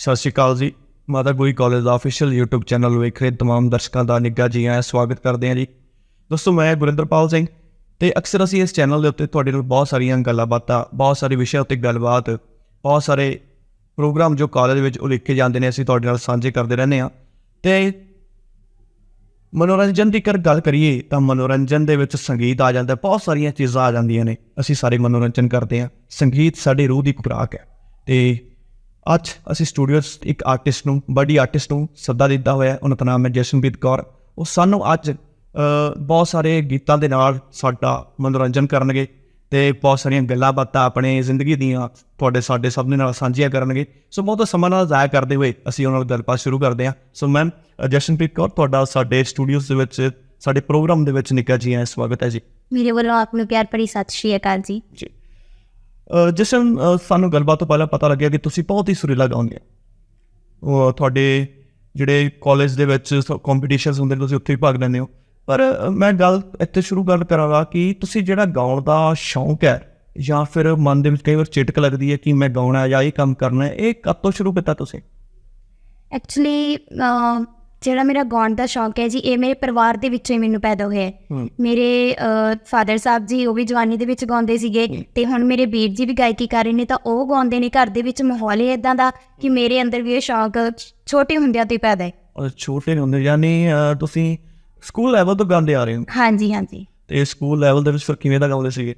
ਸਤਿ ਸ਼੍ਰੀ ਅਕਾਲ ਜੀ। ਮਾਤਾ ਗੋਈ ਕਾਲਜ ਦਾ ਅਫੀਸ਼ੀਅਲ YouTube ਚੈਨਲ ਵੇਖ ਰਹੇ ਤਮਾਮ ਦਰਸ਼ਕਾਂ ਦਾ ਨਿੱਘਾ ਜੀ ਆਇਆਂ ਸਵਾਗਤ ਕਰਦੇ ਹਾਂ ਜੀ। ਦੋਸਤੋ, ਮੈਂ ਗੁਰਿੰਦਰਪਾਲ ਸਿੰਘ ਤੇ ਅਕਸਰ ਅਸੀਂ ਇਸ ਚੈਨਲ ਦੇ ਉੱਤੇ ਤੁਹਾਡੇ ਨਾਲ ਬਹੁਤ ਸਾਰੀਆਂ ਗੱਲਾਂ ਬਾਤਾਂ ਬਹੁਤ ਸਾਰੇ ਵਿਸ਼ਿਆਂ ਉੱਤੇ ਗੱਲਬਾਤ, ਬਹੁਤ ਸਾਰੇ ਪ੍ਰੋਗਰਾਮ ਜੋ ਕਾਲਜ ਵਿੱਚ ਉਲੀਕੇ ਜਾਂਦੇ ਨੇ, ਅਸੀਂ ਤੁਹਾਡੇ ਨਾਲ ਸਾਂਝੇ ਕਰਦੇ ਰਹਿੰਦੇ ਹਾਂ। ਤੇ ਮਨੋਰੰਜਨ ਦੀ ਕਰ ਗੱਲ ਕਰੀਏ ਤਾਂ ਮਨੋਰੰਜਨ ਦੇ ਵਿੱਚ ਸੰਗੀਤ ਆ ਜਾਂਦਾ, ਬਹੁਤ ਸਾਰੀਆਂ ਚੀਜ਼ਾਂ ਆ ਜਾਂਦੀਆਂ ਨੇ। ਅਸੀਂ ਸਾਰੇ ਮਨੋਰੰਜਨ ਕਰਦੇ ਹਾਂ। ਸੰਗੀਤ ਸਾਡੇ ਰੂਹ ਦੀ ਖੁਰਾਕ ਹੈ ਤੇ ਅੱਜ ਅਸੀਂ ਸਟੂਡੀਓ 'ਚ ਇੱਕ ਆਰਟਿਸਟ ਨੂੰ ਬੜੀ ਆਰਟਿਸਟ ਨੂੰ ਸੱਦਾ ਦਿੱਤਾ ਹੋਇਆ ਹੈ। ਉਹਨਾਂ ਦਾ ਨਾਮ ਹੈ ਜਸ਼ਨਪ੍ਰੀਤ ਕੌਰ। ਉਹ ਸਾਨੂੰ ਅੱਜ ਬਹੁਤ ਸਾਰੇ ਗੀਤਾਂ ਦੇ ਨਾਲ ਸਾਡਾ ਮਨੋਰੰਜਨ ਕਰਨਗੇ ਤੇ ਬਹੁਤ ਸਾਰੀਆਂ ਗੱਲਾਂ ਬਾਤਾਂ ਆਪਣੇ ਜ਼ਿੰਦਗੀ ਦੀਆਂ ਤੁਹਾਡੇ ਸਾਡੇ ਸਭ ਦੇ ਨਾਲ ਸਾਂਝੀਆਂ ਕਰਨਗੇ। ਸੋ ਬਹੁਤ ਸਮਾਂ ਨਾਲ ਜ਼ਾਇਆ ਕਰਦੇ ਹੋਏ ਅਸੀਂ ਉਹਨਾਂ ਨਾਲ ਗੱਲਬਾਤ ਸ਼ੁਰੂ ਕਰਦੇ ਹਾਂ। ਸੋ ਮੈਮ ਜਸ਼ਨਪ੍ਰੀਤ ਕੌਰ ਤੁਹਾਡਾ ਸਾਡੇ ਸਟੂਡੀਓਜ਼ ਦੇ ਵਿੱਚ ਸਾਡੇ ਪ੍ਰੋਗਰਾਮ ਦੇ ਵਿੱਚ ਨਿੱਘਾ ਜੀ ਆਇਆਂ ਸਵਾਗਤ ਹੈ ਜੀ। ਮੇਰੇ ਵੱਲੋਂ ਆਪ ਨੂੰ ਪਿਆਰ ਭਰੀ ਸਤਿ ਸ਼੍ਰੀ ਅਕਾਲ ਜੀ। ਜੀ। ਜਸ਼ਨ ਅ, ਸਾਨੂੰ ਗੱਲਬਾਤ ਤੋਂ ਪਹਿਲਾਂ ਪਤਾ ਲੱਗਿਆ ਕਿ ਤੁਸੀਂ ਬਹੁਤ ਹੀ ਸੁਰੀਲਾ ਗਾਉਂਦੇ ਹੋ। ਉਹ ਤੁਹਾਡੇ ਜਿਹੜੇ ਕਾਲਜ ਦੇ ਵਿੱਚ ਕੰਪੀਟੀਸ਼ਨਸ ਹੁੰਦੇ ਨੇ ਤੁਸੀਂ ਉੱਥੇ ਵੀ ਭਾਗ ਲੈਂਦੇ ਹੋ। ਪਰ ਮੈਂ ਗੱਲ ਇੱਥੇ ਸ਼ੁਰੂ ਗੱਲ ਕਰਾਂਗਾ ਕਿ ਤੁਸੀਂ ਜਿਹੜਾ ਗਾਉਣ ਦਾ ਸ਼ੌਂਕ ਹੈ ਜਾਂ ਫਿਰ ਮਨ ਦੇ ਵਿੱਚ ਕਈ ਵਾਰ ਚਿਟਕ ਲੱਗਦੀ ਹੈ ਕਿ ਮੈਂ ਗਾਉਣਾ ਜਾਂ ਇਹ ਕੰਮ ਕਰਨਾ ਹੈ ਇਹ ਕਦ ਤੋਂ ਸ਼ੁਰੂ ਕੀਤਾ ਤੁਸੀਂ? ਐਕਚੁਅਲੀ ਜਿਹੜਾ ਮੇਰਾ ਗਾਉਣ ਦਾ ਸ਼ੌਂਕ ਹੈ ਜੀ ਇਹ ਮੇਰੇ ਪਰਿਵਾਰ ਦੇ ਵਿੱਚੋਂ ਹੀ ਮੈਨੂੰ ਪੈਦਾ ਹੋਇਆ ਹੈ। ਮੇਰੇ ਫਾਦਰ ਸਾਹਿਬ ਜੀ ਉਹ ਵੀ ਜਵਾਨੀ ਦੇ ਵਿੱਚ ਗਾਉਂਦੇ ਸੀਗੇ ਤੇ ਹੁਣ ਮੇਰੇ ਵੀਰ ਜੀ ਵੀ ਗਾਇਕੀ ਕਰ ਰਹੇ ਨੇ ਤਾਂ ਉਹ ਗਾਉਂਦੇ ਨੇ ਘਰ ਦੇ ਵਿੱਚ ਮਾਹੌਲ ਹੀ ਇਦਾਂ ਦਾ ਕਿ ਮੇਰੇ ਅੰਦਰ ਵੀ ਇਹ ਸ਼ੌਂਕ ਛੋਟੇ ਹੁੰਦਿਆਂ ਤੋਂ ਹੀ ਪੈਦਾ ਹੈ। ਅ, ਛੋਟੇ ਹੁੰਦੇ ਯਾਨੀ ਤੁਸੀਂ ਸਕੂਲ ਲੈਵਲ ਤੋਂ ਗਾਉਂਦੇ ਆ ਰਹੇ ਹੋ। ਹਾਂਜੀ ਹਾਂਜੀ। ਤੇ ਸਕੂਲ ਲੈਵਲ ਦੇ ਵਿੱਚ ਫਿਰ ਕਿਵੇਂ ਦਾ ਗਾਉਂਦੇ ਸੀਗੇ?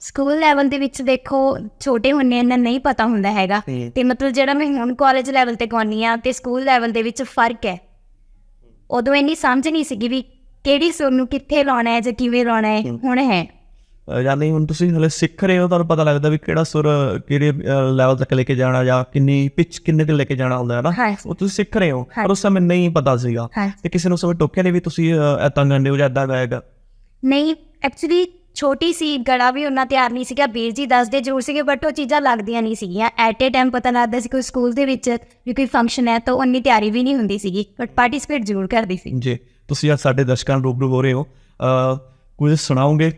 ਸਕੂਲ ਲੈਵਲ ਦੇ ਵਿੱਚ ਦੇਖੋ ਛੋਟੇ ਹੁੰਨੇ ਇਹਨਾਂ ਨਹੀਂ ਪਤਾ ਹੁੰਦਾ ਹੈਗਾ। ਤੇ ਮਤਲਬ ਜਿਹੜਾ ਮੈਂ ਹੁਣ ਕਾਲਜ ਲੈਵਲ ਤੇ ਗਾਉਂਦੀ ਆ ਤੇ ਸਕੂਲ ਲੈਵਲ ਦੇ ਵਿੱਚ ਫ਼ਰਕ ਹੈ। ਉਦੋਂ ਇੰਨੀ ਸਮਝ ਨਹੀਂ ਸੀਗੀ ਵੀ ਕਿਹੜੀ ਸੁਰ ਨੂੰ ਕਿੱਥੇ ਲਾਉਣਾ ਹੈ ਜਾਂ ਕਿਵੇਂ ਲਾਉਣਾ ਹੈ ਹੁਣ ਹੈ। ਯਾਨੀ ਹੁਣ ਤੁਸੀਂ ਹਲੇ ਸਿੱਖ ਰਹੇ ਹੋ ਤੁਹਾਨੂੰ ਪਤਾ ਲੱਗਦਾ ਵੀ ਕਿਹੜਾ ਸੁਰ ਕਿਹੜੇ ਲੈਵਲ ਤੱਕ ਲੈ ਕੇ ਜਾਣਾ ਜਾਂ ਕਿੰਨੀ ਪਿਚ ਕਿੰਨੇ ਤੇ ਲੈ ਕੇ ਜਾਣਾ ਹੁੰਦਾ ਹੈ ਨਾ? ਉਹ ਤੁਸੀਂ ਸਿੱਖ ਰਹੇ ਹੋ। ਪਰ ਉਸ ਸਮੇਂ ਨਹੀਂ ਪਤਾ ਸੀਗਾ। ਤੇ ਕਿਸੇ ਨੂੰ ਸਮੇਂ ਟੋਕਿਆ ਨਹੀਂ ਵੀ ਤੁਸੀਂ ਐਤਾਂ ਗਾਉਂਦੇ ਹੋ ਜਾਂ ਐਦਾਂ ਗਾਏਗਾ ਨਹੀਂ ਐਕਚੁਅਲੀ ਛੋਟੀ ਸੀ ਗਲਾ ਵੀ ਉਹਨਾਂ ਤਿਆਰ ਨਹੀਂ ਸੀਗਾ। ਵੀਰ ਜੀ ਦੱਸਦੇ ਜ਼ਰੂਰ ਸੀਗੇ ਬਟ ਉਹ ਚੀਜ਼ਾਂ ਲੱਗਦੀਆਂ ਨਹੀਂ ਸੀਗੀਆਂ। ਐਟ ਏ ਟਾਈਮ ਪਤਾ ਲੱਗਦਾ ਸੀ ਕੋਈ ਸਕੂਲ ਦੇ ਵਿੱਚ ਵੀ ਕੋਈ ਫੰਕਸ਼ਨ ਹੈ ਤਾਂ ਉਨੀ ਤਿਆਰੀ ਵੀ ਨਹੀਂ ਹੁੰਦੀ ਸੀਗੀ ਬਟ ਪਾਰਟਿਸਿਪੇਟ ਜ਼ਰੂਰ ਕਰਦੀ ਸੀ। ਜੀ ਤੁਸੀਂ ਅੱਜ ਸਾਡੇ ਦਰਸ਼ਕਾਂ ਨੂੰ ਰੂਬਰੂ ਹੋ ਰਹੇ ਹੋ। ਕੁਝ ਸੁਣਾਓਗੇ?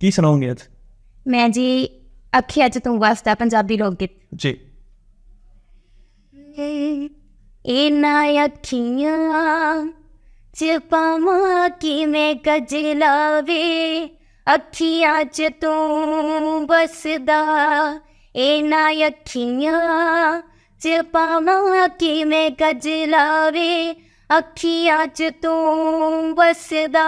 ਕੀ ਸੁਣਾਓਗੇ ਅੱਜ? ਮੈਂ ਜੀ ਅੱਖੀਆਂ 'ਚ ਤੂੰ ਵਸਦਾ ਪੰਜਾਬੀ ਲੋਕ ਗੀਤ। ਜੀ। ਇਹਨਾਂ ਅੱਖੀਆਂ ਚ ਪਾਵਾਂ ਕਿਵੇਂ ਗਜਲਾਵੇ ਅੱਖੀਆਂ ਚ ਤੂੰ ਬਸਦਾ ਇਹਨਾਂ ਅੱਖੀਆਂ ਚ ਪਾਵਾਂ ਕਿਵੇਂ ਗਜਲਾਵੇ ਅੱਖੀਆਂ ਚ ਤੂੰ ਬਸਦਾ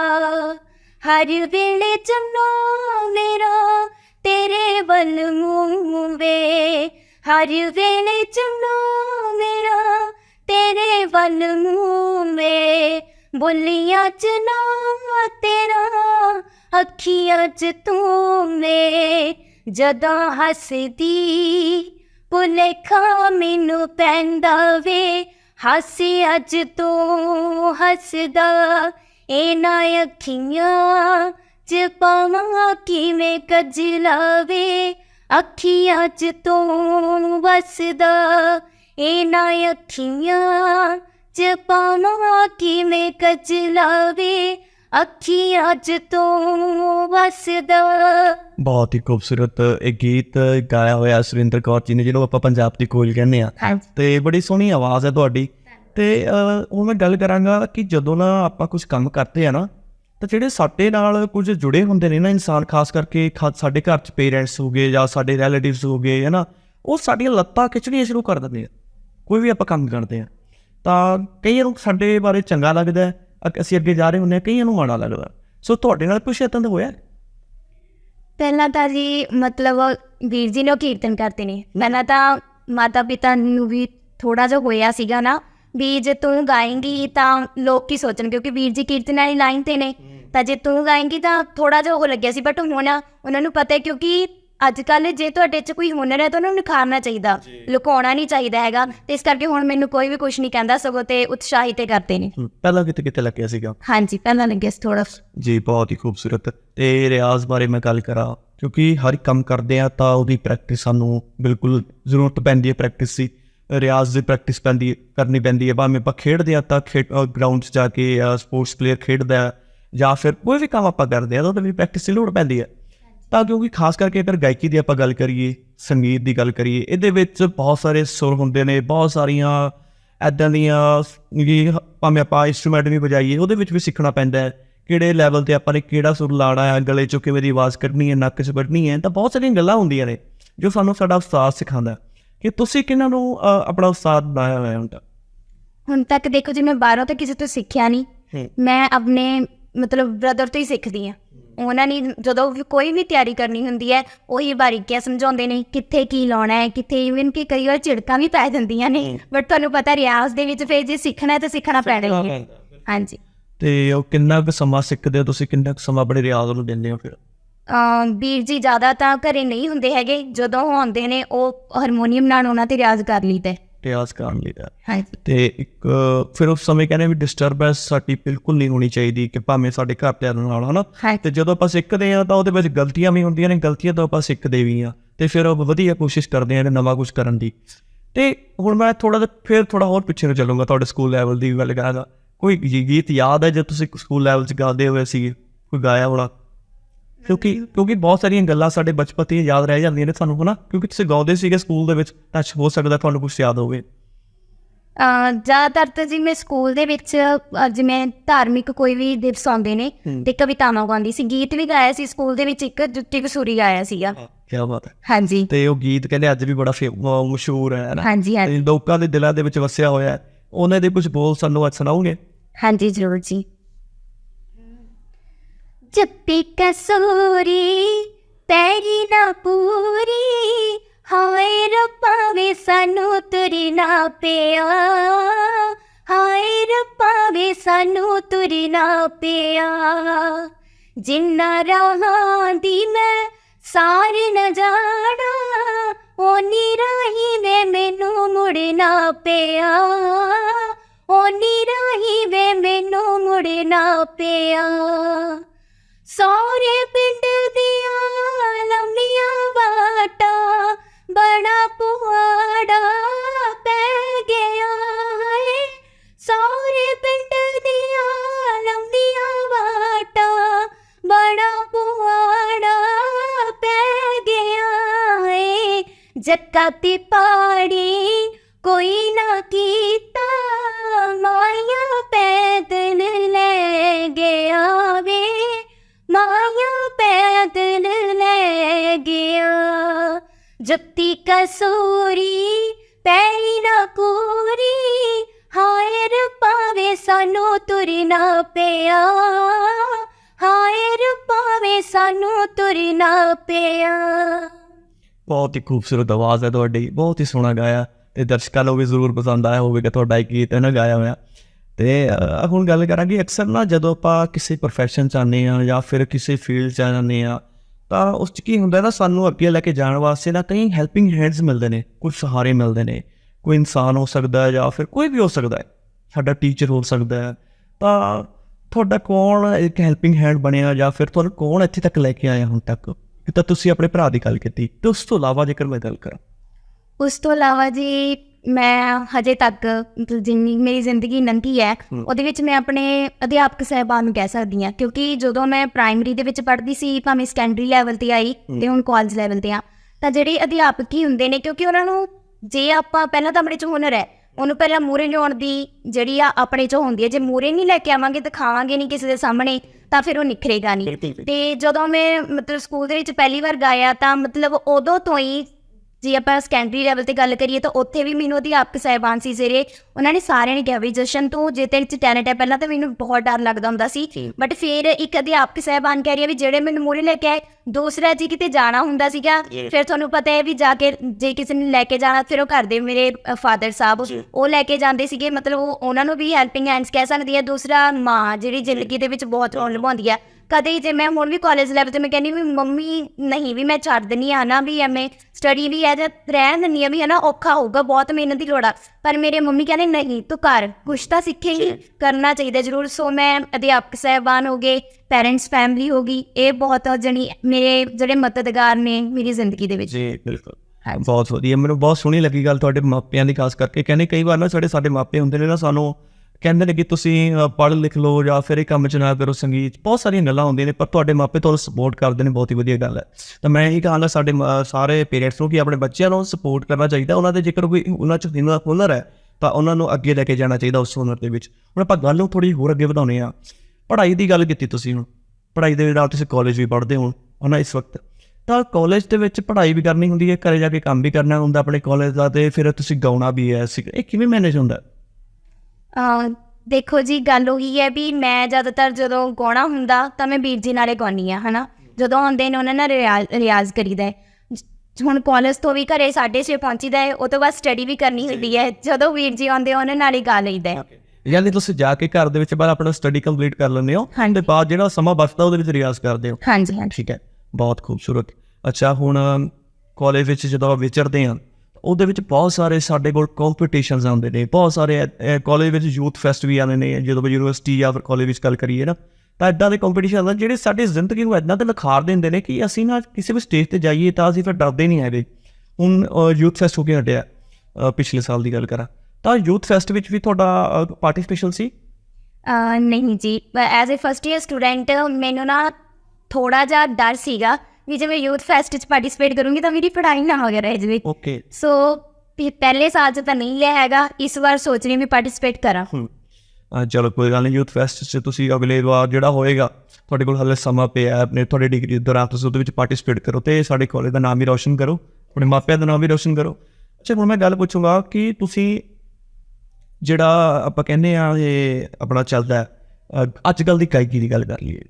ਹਰ ਵੇਲੇ ਚੰਨੋ ਮੇਰਾ ਤੇਰੇ ਵੱਲ ਮੂੰਹ ਵੇ ਹਰ ਵੇਲੇ ਚੰਨੋ ਮੇਰਾ ਤੇਰੇ ਵੱਲ ਮੂੰਹ ਵੇ ਬੋਲੀਆਂ ਚ ਨਾ ਤੇਰਾ, ਅੱਖੀਆਂ ਚ ਤੂੰ ਵੇ ਜਦੋਂ ਹੱਸਦੀ, ਭੁਲੇਖਾ ਮੈਨੂੰ ਪੈਂਦਾ ਵੇ। ਹਾਸੀ ਅੱਜ ਤੂੰ ਹੱਸਦਾ, ਇਹਨਾਂ ਅੱਖੀਆਂ ਚ ਪਾਵਾਂ ਕਿਵੇਂ ਕਜਲਾਵੇ ਅੱਖੀਆਂ ਚ ਤੂੰ ਵਸਦਾ, ਇਹਨਾਂ ਅੱਖੀਆਂ ਪਾਵਾਂ ਕਿਵੇਂ ਕਜਲਾਵੇ ਅੱਖੀਆਂ ਚ ਤੂੰ ਵਸਦਾ। ਬਹੁਤ ਹੀ ਖੂਬਸੂਰਤ ਇਹ ਗੀਤ ਗਾਇਆ ਹੋਇਆ ਸੁਰਿੰਦਰ ਕੌਰ ਜੀ ਨੇ ਜਿਹਨੂੰ ਆਪਾਂ ਪੰਜਾਬ ਦੀ ਕੋਇਲ ਕਹਿੰਦੇ ਆ ਤੇ ਬੜੀ ਸੋਹਣੀ ਆਵਾਜ਼ ਹੈ ਤੁਹਾਡੀ। ਤੇ ਹੁਣ ਮੈਂ ਗੱਲ ਕਰਾਂਗਾ ਕਿ ਜਦੋਂ ਨਾ ਆਪਾਂ ਕੁਝ ਕੰਮ ਕਰਦੇ ਆ ਨਾ ਤਾਂ ਜਿਹੜੇ ਸਾਡੇ ਨਾਲ ਕੁਝ ਜੁੜੇ ਹੁੰਦੇ ਨੇ ਨਾ ਇਨਸਾਨ ਖਾਸ ਕਰਕੇ ਖਾ- ਸਾਡੇ ਘਰ 'ਚ ਪੇਰੈਂਟਸ ਹੋਗੇ ਜਾਂ ਸਾਡੇ ਰਿਲੇਟਿਵਸ ਹੋਗੇ ਹੈ ਨਾ? ਉਹ ਸਾਡੀਆਂ ਲੱਤਾਂ ਖਿੱਚਣੀਆਂ ਸ਼ੁਰੂ ਕਰ ਦਿੰਦੇ ਆ। ਕੋਈ ਵੀ ਆਪਾਂ ਕੰਮ ਕਰਦੇ ਆ ਤਾਂ ਕਈਆਂ ਨੂੰ ਸਾਡੇ ਬਾਰੇ ਚੰਗਾ ਲੱਗਦਾ ਅਸੀਂ ਅੱਗੇ ਜਾ ਰਹੇ ਹੁੰਦੇ ਕਈਆਂ ਨੂੰ ਮਾੜਾ ਲੱਗਦਾ ਸੋ ਤੁਹਾਡੇ ਨਾਲ ਕੁਝ ਇਦਾਂ ਦਾ ਹੋਇਆ? ਪਹਿਲਾਂ ਤਾਂ ਜੀ ਮਤਲਬ ਵੀਰ ਜੀ ਨੇ ਕੀਰਤਨ ਕਰਦੇ ਨੇ। ਪਹਿਲਾਂ ਤਾਂ ਮਾਤਾ ਪਿਤਾ ਨੂੰ ਵੀ ਥੋੜਾ ਜਿਹਾ ਹੋਇਆ ਸੀਗਾ ਨਾ ਵੀ ਜੇ ਤੂੰ ਗਾਏਂਗੀ ਤਾਂ ਲੋਕ ਕੀ ਸੋਚਣ ਕਿਉਂਕਿ ਵੀਰ ਜੀ ਕੀਰਤਨ ਵਾਲੀ ਲਾਈਨ ਤੇ ਨੇ। ਤਾਂ ਜੇ ਤੂੰ ਗਾਏਂਗੀ ਤਾਂ ਥੋੜਾ ਜਿਹਾ ਉਹ ਲੱਗਿਆ ਸੀ ਬਟ ਹੁਣ ਉਹਨਾਂ ਨੂੰ ਪਤਾ ਹੈ ਕਿਉਂਕਿ ਅੱਜ ਕੱਲ ਜੇ ਤੁਹਾਡੇ 'ਚ ਕੋਈ ਹੁਨਰ ਹੈ ਤਾਂ ਉਹਨੂੰ ਨਿਖਾਰਨਾ ਚਾਹੀਦਾ। ਲੁਕਾਉਣਾ ਨਹੀਂ ਚਾਹੀਦਾ ਹੈਗਾ। ਤੇ ਇਸ ਕਰਕੇ ਹੁਣ ਮੈਨੂੰ ਕੋਈ ਵੀ ਕੁਝ ਨਹੀਂ ਕਹਿੰਦਾ ਸਗੋਂ ਤੇ ਉਤਸ਼ਾਹਿਤ ਕਰਦੇ ਨੇ। ਪਹਿਲਾਂ ਕਿਤੇ ਕਿਤੇ ਲੱਗਿਆ ਸੀਗਾ? ਹਾਂਜੀ ਪਹਿਲਾਂ ਲੱਗਿਆ ਸੀ ਥੋੜਾ ਜੀ ਬਹੁਤ ਹੀ ਖੂਬਸੂਰਤ। ਤੇ ਰਿਆਜ਼ ਬਾਰੇ ਮੈਂ ਗੱਲ ਕਰਾਂ ਕਿਉਂਕਿ ਹਰ ਕੰਮ ਕਰਦੇ ਆ ਤਾਂ ਉਹਦੀ ਪ੍ਰੈਕਟਿਸ ਸਾਨੂੰ ਬਿਲਕੁਲ ਜ਼ਰੂਰਤ ਪੈਂਦੀ ਹੈ ਪ੍ਰੈਕਟਿਸ ਦੀ। ਰਿਆਜ਼ ਦੀ ਪ੍ਰੈਕਟਿਸ ਪੈਂਦੀ ਕਰਨੀ ਪੈਂਦੀ ਹੈ। ਭਾਵੇਂ ਆਪਾਂ ਖੇਡਦੇ ਆ ਤਾਂ ਖੇਡ ਗਰਾਊਂਡ 'ਚ ਜਾ ਕੇ ਸਪੋਰਟਸ ਪਲੇਅਰ ਖੇਡਦਾ ਜਾਂ ਫਿਰ ਕੋਈ ਵੀ ਕੰਮ ਆਪਾਂ ਕਰਦੇ ਆ ਤਾਂ ਉਹਦੇ ਪ੍ਰੈਕਟਿਸ ਦੀ ਲੋੜ ਪੈਂਦੀ ਹੈ। ਤਾਂ ਕਿਉਂਕਿ ਖਾਸ ਕਰਕੇ ਅਗਰ ਗਾਇਕੀ ਦੀ ਆਪਾਂ ਗੱਲ ਕਰੀਏ ਸੰਗੀਤ ਦੀ ਗੱਲ ਕਰੀਏ ਇਹਦੇ ਵਿੱਚ ਬਹੁਤ ਸਾਰੇ ਸੁਰ ਹੁੰਦੇ ਨੇ ਬਹੁਤ ਸਾਰੀਆਂ ਐਦਾਂ ਦੀਆਂ ਵੀ ਭਾਵੇਂ ਆਪਾਂ ਇਨਸਟਰੂਮੈਂਟ ਵੀ ਵਜਾਈਏ ਉਹਦੇ ਵਿੱਚ ਵੀ ਸਿੱਖਣਾ ਪੈਂਦਾ ਹੈ ਕਿਹੜੇ ਲੈਵਲ ਤੇ ਆਪਾਂ ਨੇ ਕਿਹੜਾ ਸੁਰ ਲਾਣਾ ਹੈ ਗਲੇ ਚੋਂ ਕਿਵੇਂ ਦੀ ਆਵਾਜ਼ ਕੱਢਣੀ ਹੈ ਨੱਕ 'ਚ ਕੱਢਣੀ ਹੈ ਤਾਂ ਬਹੁਤ ਸਾਰੀਆਂ ਗੱਲਾਂ ਹੁੰਦੀਆਂ ਨੇ ਜੋ ਸਾਨੂੰ ਸਾਡਾ ਉਸਤਾਦ ਸਿਖਾਉਂਦਾ ਹੈ। ਕਿ ਤੁਸੀਂ ਕਿਹਨਾਂ ਨੂੰ ਆਪਣਾ ਉਸਤਾਦ ਬਣਾਇਆ ਹੋਇਆ ਹੁੰਦਾ ਹੁਣ ਤੱਕ ਦੇਖੋ ਜੀ ਮੈਂ ਬਾਹਰੋਂ ਤਾਂ ਕਿਸੇ ਤੋਂ ਸਿੱਖਿਆ ਨਹੀਂ। ਮੈਂ ਆਪਣੇ ਮਤਲਬ ਬ੍ਰਦਰ ਤੋਂ ਹੀ ਸਿੱਖਦੀ ਆ ਉਹਨਾਂ ਨੇ ਜਦੋਂ ਵੀ ਕੋਈ ਵੀ ਤਿਆਰੀ ਕਰਨੀ ਹੁੰਦੀ ਹੈ ਉਹੀ ਬਾਰੀਕੀਆਂ ਸਮਝਾਉਂਦੇ ਨੇ ਕਿੱਥੇ ਕੀ ਲਾਉਣਾ ਹੈ ਕਿੱਥੇ ਇਵਨ ਕਿ ਕਈ ਵਾਰ ਝਿੜਕਾਂ ਵੀ ਪੈ ਜਾਂਦੀਆਂ ਨੇ। ਬਟ ਤੁਹਾਨੂੰ ਪਤਾ ਰਿਆਜ਼ ਦੇ ਵਿੱਚ ਫਿਰ ਜੇ ਸਿੱਖਣਾ ਹੈ ਤਾਂ ਸਿੱਖਣਾ ਪੈਣਾ ਹੀ ਹੈ। ਹਾਂਜੀ। ਤੇ ਉਹ ਕਿੰਨਾ ਕੁ ਸਮਾਂ ਸਿੱਖਦੇ ਹੋ ਤੁਸੀਂ? ਕਿੰਨਾ ਕੁ ਸਮਾਂ ਆਪਣੇ ਰਿਆਜ਼ ਨੂੰ ਦਿੰਦੇ ਹੋ ਫਿਰ? ਵੀਰ ਜੀ ਜ਼ਿਆਦਾ ਤਾਂ ਘਰੇ ਨਹੀਂ ਹੁੰਦੇ ਹੈਗੇ। ਜਦੋਂ ਉਹ ਆਉਂਦੇ ਨੇ ਉਹ ਹਾਰਮੋਨੀਅਮ ਨਾਲ ਉਹਨਾਂ ਤੇ ਰਿਆਜ਼ ਕਰ ਲਈਦਾ ਹੈ। ਰਿਆਜ਼ ਕਰਨ ਲਈ। ਹਾਂਜੀ ਤੇ ਇੱਕ ਫਿਰ ਉਸ ਸਮੇਂ ਕਹਿੰਦੇ ਵੀ ਡਿਸਟਰਬੈਂਸ ਸਾਡੀ ਬਿਲਕੁਲ ਨਹੀਂ ਹੋਣੀ ਚਾਹੀਦੀ ਕਿ ਭਾਵੇਂ ਸਾਡੇ ਘਰ ਦੇ ਨਾਲ ਹਨਾ? ਤੇ ਜਦੋਂ ਆਪਾਂ ਸਿੱਖਦੇ ਆ ਤਾਂ ਉਹਦੇ ਵਿੱਚ ਗਲਤੀਆਂ ਵੀ ਹੁੰਦੀਆਂ ਨੇ ਗਲਤੀਆਂ ਤੋਂ ਆਪਾਂ ਸਿੱਖਦੇ ਵੀ ਆ ਤੇ ਫਿਰ ਉਹ ਵਧੀਆ ਕੋਸ਼ਿਸ਼ ਕਰਦੇ ਆ ਕਿ ਨਵਾਂ ਕੁਝ ਕਰਨ ਦੀ। ਤੇ ਹੁਣ ਮੈਂ ਥੋੜਾ ਜਿਹਾ ਫਿਰ ਥੋੜਾ ਹੋਰ ਪਿੱਛੇ ਨੂੰ ਚੱਲੂੰਗਾ ਤੁਹਾਡੇ ਸਕੂਲ ਲੈਵਲ ਦੀ ਗੱਲ ਕਰਾਂਗਾ। ਕੋਈ ਗੀਤ ਯਾਦ ਹੈ ਜਦ ਤੁਸੀਂ ਸਕੂਲ ਲੈਵਲ 'ਚ ਗਾਉਂਦੇ ਹੋਏ ਸੀ ਕੋਈ ਗਾਇਆ ਹੋਣਾ? ਕਿਉਂਕਿ ਕਿਉਂਕਿ ਬਹੁਤ ਸਾਰੀਆਂ ਗੱਲਾਂ ਸਾਡੇ ਬਚਪਨ ਦੀਆਂ ਯਾਦ ਰਹਿ ਜਾਂਦੀਆਂ ਨੇ ਤੁਹਾਨੂੰ ਹਨਾ? ਕਿਉਂਕਿ ਤੁਸੀਂ ਗਾਉਂਦੇ ਸੀਗੇ ਸਕੂਲ ਦੇ ਵਿੱਚ ਤਾਂ ਹੋ ਸਕਦਾ ਤੁਹਾਨੂੰ ਕੁਝ ਯਾਦ ਹੋਵੇ। ਜ਼ਿਆਦਾਤਰ ਤਾਂ ਜੀ ਮੈਂ ਸਕੂਲ ਦੇ ਵਿੱਚ ਜਿਵੇਂ ਧਾਰਮਿਕ ਕੋਈ ਵੀ ਦਿਵਸ ਆਉਂਦੇ ਨੇ। ਤੇ ਕਵਿਤਾਵਾਂ ਗਾਉਂਦੀ ਸੀ ਗੀਤ ਵੀ ਗਾਇਆ ਸੀ ਸਕੂਲ ਦੇ ਵਿੱਚ ਇੱਕ ਜੁੱਤੀ ਕਸੂਰੀ ਗਾਇਆ ਸੀਗਾ। ਕੀ ਬਾਤ ਹੈ। ਹਾਂਜੀ। ਤੇ ਉਹ ਗੀਤ ਕਹਿੰਦੇ ਅੱਜ ਵੀ ਬੜਾ ਮਸ਼ਹੂਰ ਹੈ ਨਾ ਹਾਂਜੀ ਹਾਂਜੀ। ਤੇ ਲੋਕਾਂ ਦੇ ਦਿਲਾਂ ਦੇ ਵਿੱਚ ਵਸਿਆ ਹੋਇਆ ਹੈ। ਉਹਨਾਂ ਦੇ ਕੁਝ ਬੋਲ ਸਾਨੂੰ ਅੱਜ ਸੁਣਾਓਗੇ? ਹਾਂਜੀ ਜ਼ਰੂਰ ਜੀ। ਜੱਪੀ ਕਸੂਰੀ ਤੇਰੀ ਨਾ ਪੂਰੀ, ਹਾਏ ਰੱਬਾ ਵੇ ਸਾਨੂੰ ਤੁਰੀ ਨਾ ਪਿਆ ਹਾਏ ਰੱਬਾ ਵੇ ਸਾਨੂੰ ਤੁਰੀ ਨਾ ਪਿਆ ਜਿੰਨਾ ਰਾਹਾਂ ਦੀ ਮੈਂ ਸਾਰੀ ਨਾ ਜਾਣਾ, ਓਨੀ ਨਿਰਾਹੀ ਵੇ ਮੈਨੂੰ ਮੁੜਨਾ ਪਿਆ ਓਨੀ ਨਿਰਾਹੀ ਵੇ ਮੈਨੂੰ ਮੁੜਨਾ ਪਿਆ ਸਾਰੇ ਪਿੰਡ ਦੀਆਂ ਲੰਮੀਆਂ ਬਾਟਾਂ ਬੜਾ ਪੁਆੜਾ ਪੈ ਗਿਆ ਏ ਸਾਰੇ ਪਿੰਡ ਦੀਆਂ ਲੰਮੀਆਂ ਬਾਟਾਂ ਬੜਾ ਪੁਆੜਾ ਪੈ ਗਿਆ ਏ ਜੱਕਾ ਤੇ ਪਾੜੀ ਕੋਈ ਨਾ ਕੀਤਾ ਮਾਇਆ ਪੈਦਲ ਲੈ ਗਿਆ ਵੇ ਗਿਆ ਜੱਤੀ ਕਸੂਰੀ, ਪੈਰੀ ਨਾ ਕੂਰੀ। ਹਾਏ ਰੱਬਾ ਸਾਨੂੰ ਤੁਰਨਾ ਪਿਆ। ਹਾਇਰ ਰੱਬਾ ਸਾਨੂੰ ਤੁਰਨਾ ਪਿਆ। ਬਹੁਤ ਹੀ ਖੂਬਸੂਰਤ ਆਵਾਜ਼ ਹੈ ਤੁਹਾਡੀ, ਬਹੁਤ ਹੀ ਸੋਹਣਾ ਗਾਇਆ। ਤੇ ਦਰਸ਼ਕਾਂ ਨੂੰ ਵੀ ਜ਼ਰੂਰ ਪਸੰਦ ਆਇਆ ਹੋਵੇਗਾ ਤੁਹਾਡਾ ਇਹ ਗੀਤ ਹੈ ਨਾ ਗਾਇਆ ਹੋਇਆ। ਤੇ ਹੁਣ ਗੱਲ ਕਰਾਂਗੇ ਅਕਸਰ ਨਾ ਜਦੋਂ ਆਪਾਂ ਕਿਸੇ profession ਚ ਆਉਂਦੇ ਆ ਜਾਂ ਫਿਰ ਕਿਸੇ ਫੀਲਡ ਚ ਆ ਜਾਂਦੇ ਆ ਤਾਂ ਉਸ ਚ ਕੀ ਹੁੰਦਾ ਨਾ, ਸਾਨੂੰ ਅੱਗੇ ਲੈ ਕੇ ਜਾਣ ਵਾਸਤੇ ਨਾ ਕਈ ਹੈਲਪਿੰਗ ਹੈਂਡਸ ਮਿਲਦੇ ਨੇ, ਕੁਝ ਸਹਾਰੇ ਮਿਲਦੇ ਨੇ। ਕੋਈ ਇਨਸਾਨ ਹੋ ਸਕਦਾ ਹੈ ਜਾਂ ਫਿਰ ਕੋਈ ਵੀ ਹੋ ਸਕਦਾ ਹੈ, ਸਾਡਾ ਟੀਚਰ ਹੋ ਸਕਦਾ ਹੈ। ਤਾਂ ਤੁਹਾਡਾ ਕੌਣ ਇੱਕ ਹੈਲਪਿੰਗ ਹੈਂਡ ਬਣਿਆ ਜਾਂ ਫਿਰ ਤੁਹਾਨੂੰ ਕੌਣ ਇੱਥੇ ਤੱਕ ਲੈ ਕੇ ਆਇਆ ਹੁਣ ਤੱਕ? ਤਾਂ ਤੁਸੀਂ ਆਪਣੇ ਭਰਾ ਦੀ ਗੱਲ ਕੀਤੀ, ਤੇ ਉਸ ਤੋਂ ਇਲਾਵਾ ਜੇਕਰ ਮੈਂ ਗੱਲ ਕਰਾਂ। ਉਸ ਤੋਂ ਇਲਾਵਾ ਜੀ ਮੈਂ ਹਜੇ ਤੱਕ ਮਤਲਬ ਜਿੰਨੀ ਮੇਰੀ ਜ਼ਿੰਦਗੀ ਲੰਘੀ ਹੈ। ਉਹਦੇ ਵਿੱਚ ਮੈਂ ਆਪਣੇ ਅਧਿਆਪਕ ਸਾਹਿਬਾਨ ਨੂੰ ਕਹਿ ਸਕਦੀ ਹਾਂ ਕਿਉਂਕਿ ਜਦੋਂ ਮੈਂ ਪ੍ਰਾਇਮਰੀ ਦੇ ਵਿੱਚ ਪੜ੍ਹਦੀ ਸੀ ਭਾਵੇਂ ਸੈਕੰਡਰੀ ਲੈਵਲ ਤੇ ਆਈ ਤੇ ਹੁਣ ਕਾਲਜ ਲੈਵਲ ਤੇ ਆ ਤਾਂ ਜਿਹੜੇ ਅਧਿਆਪਕ ਹੀ ਹੁੰਦੇ ਨੇ ਕਿਉਂਕਿ ਉਹਨਾਂ ਨੂੰ ਜੇ ਆਪਾਂ ਪਹਿਲਾਂ ਤਾਂ ਆਪਣੇ ਚ ਹੁਨਰ ਹੈ ਉਹਨੂੰ ਪਹਿਲਾਂ ਮੂਰੇ ਲਿਆਉਣ ਦੀ ਜਿਹੜੀ ਆ ਆਪਣੇ ਚ ਹੁੰਦੀ ਹੈ ਜੇ ਮੂਰੇ ਨਹੀਂ ਲੈ ਕੇ ਆਵਾਂਗੇ ਤਾਂ ਖਾਵਾਂਗੇ ਨਹੀਂ ਕਿਸੇ ਦੇ ਸਾਹਮਣੇ ਤਾਂ ਫਿਰ ਉਹ ਨਿਖਰੇਗਾ ਨਹੀਂ। ਤੇ ਜਦੋਂ ਮੈਂ ਮਤਲਬ ਸਕੂਲ ਦੇ ਵਿੱਚ ਪਹਿਲੀ ਵਾਰ ਗਾਇਆ ਤਾਂ ਮਤਲਬ ਉਦੋਂ ਤੋਂ ਹੀ ਜੇ ਆਪਾਂ ਸੈਕੰਡਰੀ ਲੈਵਲ ਤੇ ਗੱਲ ਕਰੀਏ ਤਾਂ ਉੱਥੇ ਵੀ ਮੈਨੂੰ ਅਧਿਆਪਕ ਸਾਹਿਬਾਨ ਸੀ ਜਿਹੜੇ ਉਹਨਾਂ ਨੇ ਸਾਰਿਆਂ ਨੇ ਕਿਹਾ ਵੀ ਜਸ਼ਨ ਤੂੰ ਜੇ ਤੇਰੇ ਚ ਟੈਲੈਂਟ ਹੈ ਪਹਿਲਾਂ ਤਾਂ ਮੈਨੂੰ ਬਹੁਤ ਡਰ ਲੱਗਦਾ ਹੁੰਦਾ ਸੀ। ਬਟ ਫਿਰ ਇੱਕ ਅਧਿਆਪਕ ਸਾਹਿਬਾਨ ਕਹਿ ਰਹੀ ਹੈ ਵੀ ਜਿਹੜੇ ਮੈਨੂੰ ਮੂਹਰੇ ਲੈ ਕੇ ਆਏ ਦੂਸਰਾ ਜੀ ਕਿਤੇ ਜਾਣਾ ਹੁੰਦਾ ਸੀਗਾ ਫਿਰ ਤੁਹਾਨੂੰ ਪਤਾ ਹੈ ਵੀ ਜਾ ਕੇ ਜੇ ਕਿਸੇ ਨੇ ਲੈ ਕੇ ਜਾਣਾ ਫਿਰ ਉਹ ਘਰ ਦੇ ਮੇਰੇ ਫਾਦਰ ਸਾਹਿਬ ਉਹ ਲੈ ਕੇ ਜਾਂਦੇ ਸੀਗੇ ਮਤਲਬ ਉਹ ਉਹਨਾਂ ਨੂੰ ਵੀ ਹੈਲਪਿੰਗ ਹੈਂਡਸ ਕਹਿ ਸਕਦੀ ਹੈ ਦੂਸਰਾ ਮਾਂ ਜਿਹੜੀ ਜ਼ਿੰਦਗੀ ਦੇ ਵਿੱਚ ਬਹੁਤ ਰੋਲ ਨਿਭਾਉਂਦੀ ਹੈ ਕਦੇ ਜੇ ਮੈਂ ਹੁਣ ਵੀ ਕਾਲਜ ਲੈਵਲ ਤੇ ਮੈਂ ਕਹਿੰਦੀ ਵੀ ਮੰਮੀ ਨਹੀਂ ਵੀ ਮੈਂ ਛੱਡ ਦਿੰਨੀ ਆ ਨਾ ਵੀ ਐਵੇਂ ਸਟੱਡੀ ਵੀ ਹੈ ਜਾਂ ਰਹਿਣ ਦਿੰਨੀ ਆ ਵੀ ਹੈ ਨਾ ਔਖਾ ਹੋਊਗਾ ਬਹੁਤ ਮਿਹਨਤ ਦੀ ਲੋੜ ਆ। ਪਰ ਮੇਰੇ ਮੰਮੀ ਕਹਿੰਦੇ ਨਹੀਂ ਤੂੰ ਕਰ ਕੁਛ ਤਾਂ ਸਿੱਖੇਂਗੀ ਕਰਨਾ ਚਾਹੀਦਾ ਜ਼ਰੂਰ। ਸੋ ਮੈਂ ਅਧਿਆਪਕ ਸਹਿਬਾਨ ਹੋ ਗਏ ਪੈਰੈਂਟਸ ਫੈਮਿਲੀ ਹੋ ਗਈ ਇਹ ਬਹੁਤ ਜਣੀ ਮੇਰੇ ਜਿਹੜੇ ਮਦਦਗਾਰ ਨੇ ਮੇਰੀ ਜ਼ਿੰਦਗੀ ਦੇ ਵਿੱਚ। ਜੀ ਬਿਲਕੁਲ। ਬਹੁਤ ਵਧੀਆ। ਮੈਨੂੰ ਬਹੁਤ ਸੋਹਣੀ ਲੱਗੀ ਗੱਲ ਤੁਹਾਡੇ ਮਾਪਿਆਂ ਦੀ ਖਾਸ ਕਰਕੇ। ਕਹਿੰਦੇ ਕਈ ਵਾਰ ਨਾ ਸਾਡੇ ਸਾਡੇ ਮਾਪੇ ਹੁੰਦੇ ਨੇ ਨਾ ਸਾਨੂੰ ਕਹਿੰਦੇ ਨੇ ਕਿ ਤੁਸੀਂ ਪੜ੍ਹ ਲਿਖ ਲਓ ਜਾਂ ਫਿਰ ਇਹ ਕੰਮ ਚ ਨਾ ਕਰੋ ਸੰਗੀਤ, ਬਹੁਤ ਸਾਰੀਆਂ ਗੱਲਾਂ ਹੁੰਦੀਆਂ ਨੇ, ਪਰ ਤੁਹਾਡੇ ਮਾਪੇ ਤੁਹਾਨੂੰ ਸਪੋਰਟ ਕਰਦੇ ਨੇ, ਬਹੁਤ ਹੀ ਵਧੀਆ ਗੱਲ ਹੈ। ਤਾਂ ਮੈਂ ਇਹੀ ਕਹਾਂਗਾ ਸਾਡੇ ਮ- ਸਾਰੇ ਪੇਰੈਂਟਸ ਨੂੰ ਕਿ ਆਪਣੇ ਬੱਚਿਆਂ ਨੂੰ ਸਪੋਰਟ ਕਰਨਾ ਚਾਹੀਦਾ, ਉਹਨਾਂ ਦੇ ਜੇਕਰ ਕੋਈ ਉਹਨਾਂ ਚ ਹੁਨਰ- ਹੁਨਰ ਹੈ, ਤਾਂ ਉਹਨਾਂ ਨੂੰ ਅੱਗੇ ਲੈ ਕੇ ਜਾਣਾ ਚਾਹੀਦਾ ਉਸ ਹੁਨਰ ਦੇ ਵਿੱਚ। ਹੁਣ ਆਪਾਂ ਗੱਲ ਨੂੰ ਥੋੜੀ ਹੋਰ ਅੱਗੇ ਵਧਾਉਣੇ ਆ ਪੜ੍ਹਾਈ ਦੀ ਗੱਲ ਕੀਤੀ ਤੁਸੀਂ ਹੁਣ, ਪੜ੍ਹਾਈ ਦੇ ਨਾਲ ਤੁਸੀਂ ਕਾਲਜ ਵੀ ਪੜ੍ਹਦੇ ਹੋ, ਹਨਾ, ਇਸ ਵਕਤ। ਤਾਂ ਕਾਲਜ ਦੇ ਵਿੱਚ ਪੜ੍ਹਾਈ ਵੀ ਕਰਨੀ ਹੁੰਦੀ ਹੈ, ਘਰੇ ਜਾ ਕੇ ਕੰਮ ਵੀ ਕਰਨਾ ਹੁੰਦਾ ਆਪਣੇ ਕਾਲਜ ਦਾ, ਤੇ ਫਿਰ ਤੁਸੀਂ ਗਾਉਣਾ ਵੀ ਹੈ, ਸਿੱਖ- ਇਹ ਕਿਵੇਂ ਮੈਨੇਜ ਹੁੰਦਾ? ਅਹ ਦੇਖੋ ਜੀ ਗੱਲ ਉਹੀ ਹੈ ਵੀ ਮੈਂ ਜ਼ਿਆਦਾਤਰ ਜਦੋਂ ਗਾਉਣਾ ਹੁੰਦਾ ਤਾਂ ਮੈਂ ਵੀਰ ਜੀ ਨਾਲੇ ਗਾਉਂਦੀ ਆ ਹਨਾ? ਜਦੋਂ ਆਉਂਦੇ ਨੇ ਉਹਨਾਂ ਨਾਲ ਰਿਆਜ਼ ਕਰੀਦਾ ਹੈ। ਹੁਣ ਕਾਲਜ ਤੋਂ ਵੀ ਘਰੇ 6:30 ਪਹੁੰਚੀਦਾ ਹੈ ਉਹ ਤੋਂ ਬਾਅਦ ਸਟੱਡੀ ਵੀ ਕਰਨੀ ਹੁੰਦੀ ਹੈ। ਜਦੋਂ ਵੀਰ ਜੀ ਆਉਂਦੇ ਆ, ਉਹਨਾਂ ਨਾਲ ਹੀ ਗਾ ਲਈਦਾ ਹੈ। ਯਾਨੀ ਤੁਸੀਂ ਜਾ ਕੇ ਘਰ ਦੇ ਵਿੱਚ ਬਾਅਦ ਆਪਣਾ ਸਟੱਡੀ ਕੰਪਲੀਟ ਕਰ ਲੈਂਦੇ ਹੋ। ਤੇ ਬਾਅਦ ਜਿਹੜਾ ਸਮਾਂ ਬਚਦਾ ਉਹਦੇ ਵਿੱਚ ਰਿਆਜ਼ ਕਰਦੇ ਹੋ। ਹਾਂਜੀ ਹਾਂਜੀ। ਠੀਕ ਹੈ। ਬਹੁਤ ਖੂਬਸੂਰਤ। ਅੱਛਾ ਹੁਣ ਕਾਲਜ ਵਿੱਚ ਜਦੋਂ ਵਿਚਰਦੇ ਹਾਂ ਉਹਦੇ ਵਿੱਚ ਬਹੁਤ ਸਾਰੇ ਸਾਡੇ ਕੋਲ ਕੰਪੀਟੀਸ਼ਨਸ ਆਉਂਦੇ ਨੇ, ਬਹੁਤ ਸਾਰੇ ਕਾਲਜ ਵਿੱਚ ਯੂਥ ਫੈਸਟ ਵੀ ਆਉਂਦੇ ਨੇ, ਜਦੋਂ ਵੀ ਯੂਨੀਵਰਸਿਟੀ ਜਾਂ ਫਿਰ ਕਾਲਜ ਵਿੱਚ ਗੱਲ ਕਰੀਏ ਨਾ, ਤਾਂ ਇਦਾਂ ਦੇ ਕੰਪੀਟੀਸ਼ਨ ਆਉਂਦੇ ਜਿਹੜੇ ਸਾਡੀ ਜ਼ਿੰਦਗੀ ਨੂੰ ਇਦਾਂ ਤੇ ਨਿਖਾਰ ਦਿੰਦੇ ਨੇ ਕਿ ਅਸੀਂ ਨਾ ਕਿਸੇ ਵੀ ਸਟੇਜ ਤੇ ਜਾਈਏ ਤਾਂ ਅਸੀਂ ਫਿਰ ਡਰਦੇ ਨਹੀਂ ਹੈਗੇ। ਹੁਣ ਯੂਥ ਫੈਸਟ ਹੋ ਕੇ ਹਟਿਆ ਪਿਛਲੇ ਸਾਲ ਦੀ ਗੱਲ ਕਰਾਂ। ਤਾਂ ਯੂਥ ਫੈਸਟ ਵਿੱਚ ਵੀ ਤੁਹਾਡਾ ਪਾਰਟਿਸਿਪੇਸ਼ਨ ਸੀ? ਨਹੀਂ ਜੀ as a first year student ਮੈਨੂੰ ਨਾ ਥੋੜਾ ਜਿਹਾ ਡਰ ਸੀਗਾ ਵੀ ਜੇ ਮੈਂ ਯੂਥ ਫੈਸਟ 'ਚ ਪਾਰਟਿਸਿਪੇਟ ਕਰੂੰਗੀ ਤਾਂ ਮੇਰੀ ਪੜ੍ਹਾਈ ਨਾ ਹੋ ਰਹਿ ਜਾਵੇ। ਓਕੇ ਸੋ ਪਹਿਲੇ ਸਾਲ 'ਚ ਤਾਂ ਨਹੀਂ ਲਿਆ ਹੈਗਾ ਇਸ ਵਾਰ ਸੋਚ ਰਹੀ ਵੀ ਪਾਰਟਿਸਿਪੇਟ ਕਰਾਂ। ਚਲੋ ਕੋਈ ਗੱਲ ਨਹੀਂ ਯੂਥ ਫੈਸਟ 'ਚ ਤੁਸੀਂ ਅਗਲੇ ਵਾਰ ਜਿਹੜਾ ਹੋਏਗਾ ਤੁਹਾਡੇ ਕੋਲ ਹਲੇ ਸਮਾਂ ਪਿਆ ਹੈ ਆਪਣੇ ਤੁਹਾਡੇ ਡਿਗਰੀ ਦੌਰਾਨ ਤੁਸੀਂ ਉਹਦੇ ਵਿੱਚ ਪਾਰਟਿਸਿਪੇਟ ਕਰੋ ਤੇ ਸਾਡੇ ਕਾਲਜ ਦਾ ਨਾਮ ਵੀ ਰੋਸ਼ਨ ਕਰੋ ਆਪਣੇ ਮਾਪਿਆਂ ਦਾ ਨਾਮ ਵੀ ਰੋਸ਼ਨ ਕਰੋ। ਅੱਛਾ ਹੁਣ ਮੈਂ ਗੱਲ ਪੁੱਛੂੰਗਾ ਕਿ ਤੁਸੀਂ ਜਿਹੜਾ ਆਪਾਂ ਕਹਿੰਦੇ ਆ ਇਹ ਆਪਣਾ ਚੱਲਦਾ ਅੱਜ ਕੱਲ ਦੀ ਗਾਇਕੀ ਦੀ ਗੱਲ ਕਰ ਲਈਏ।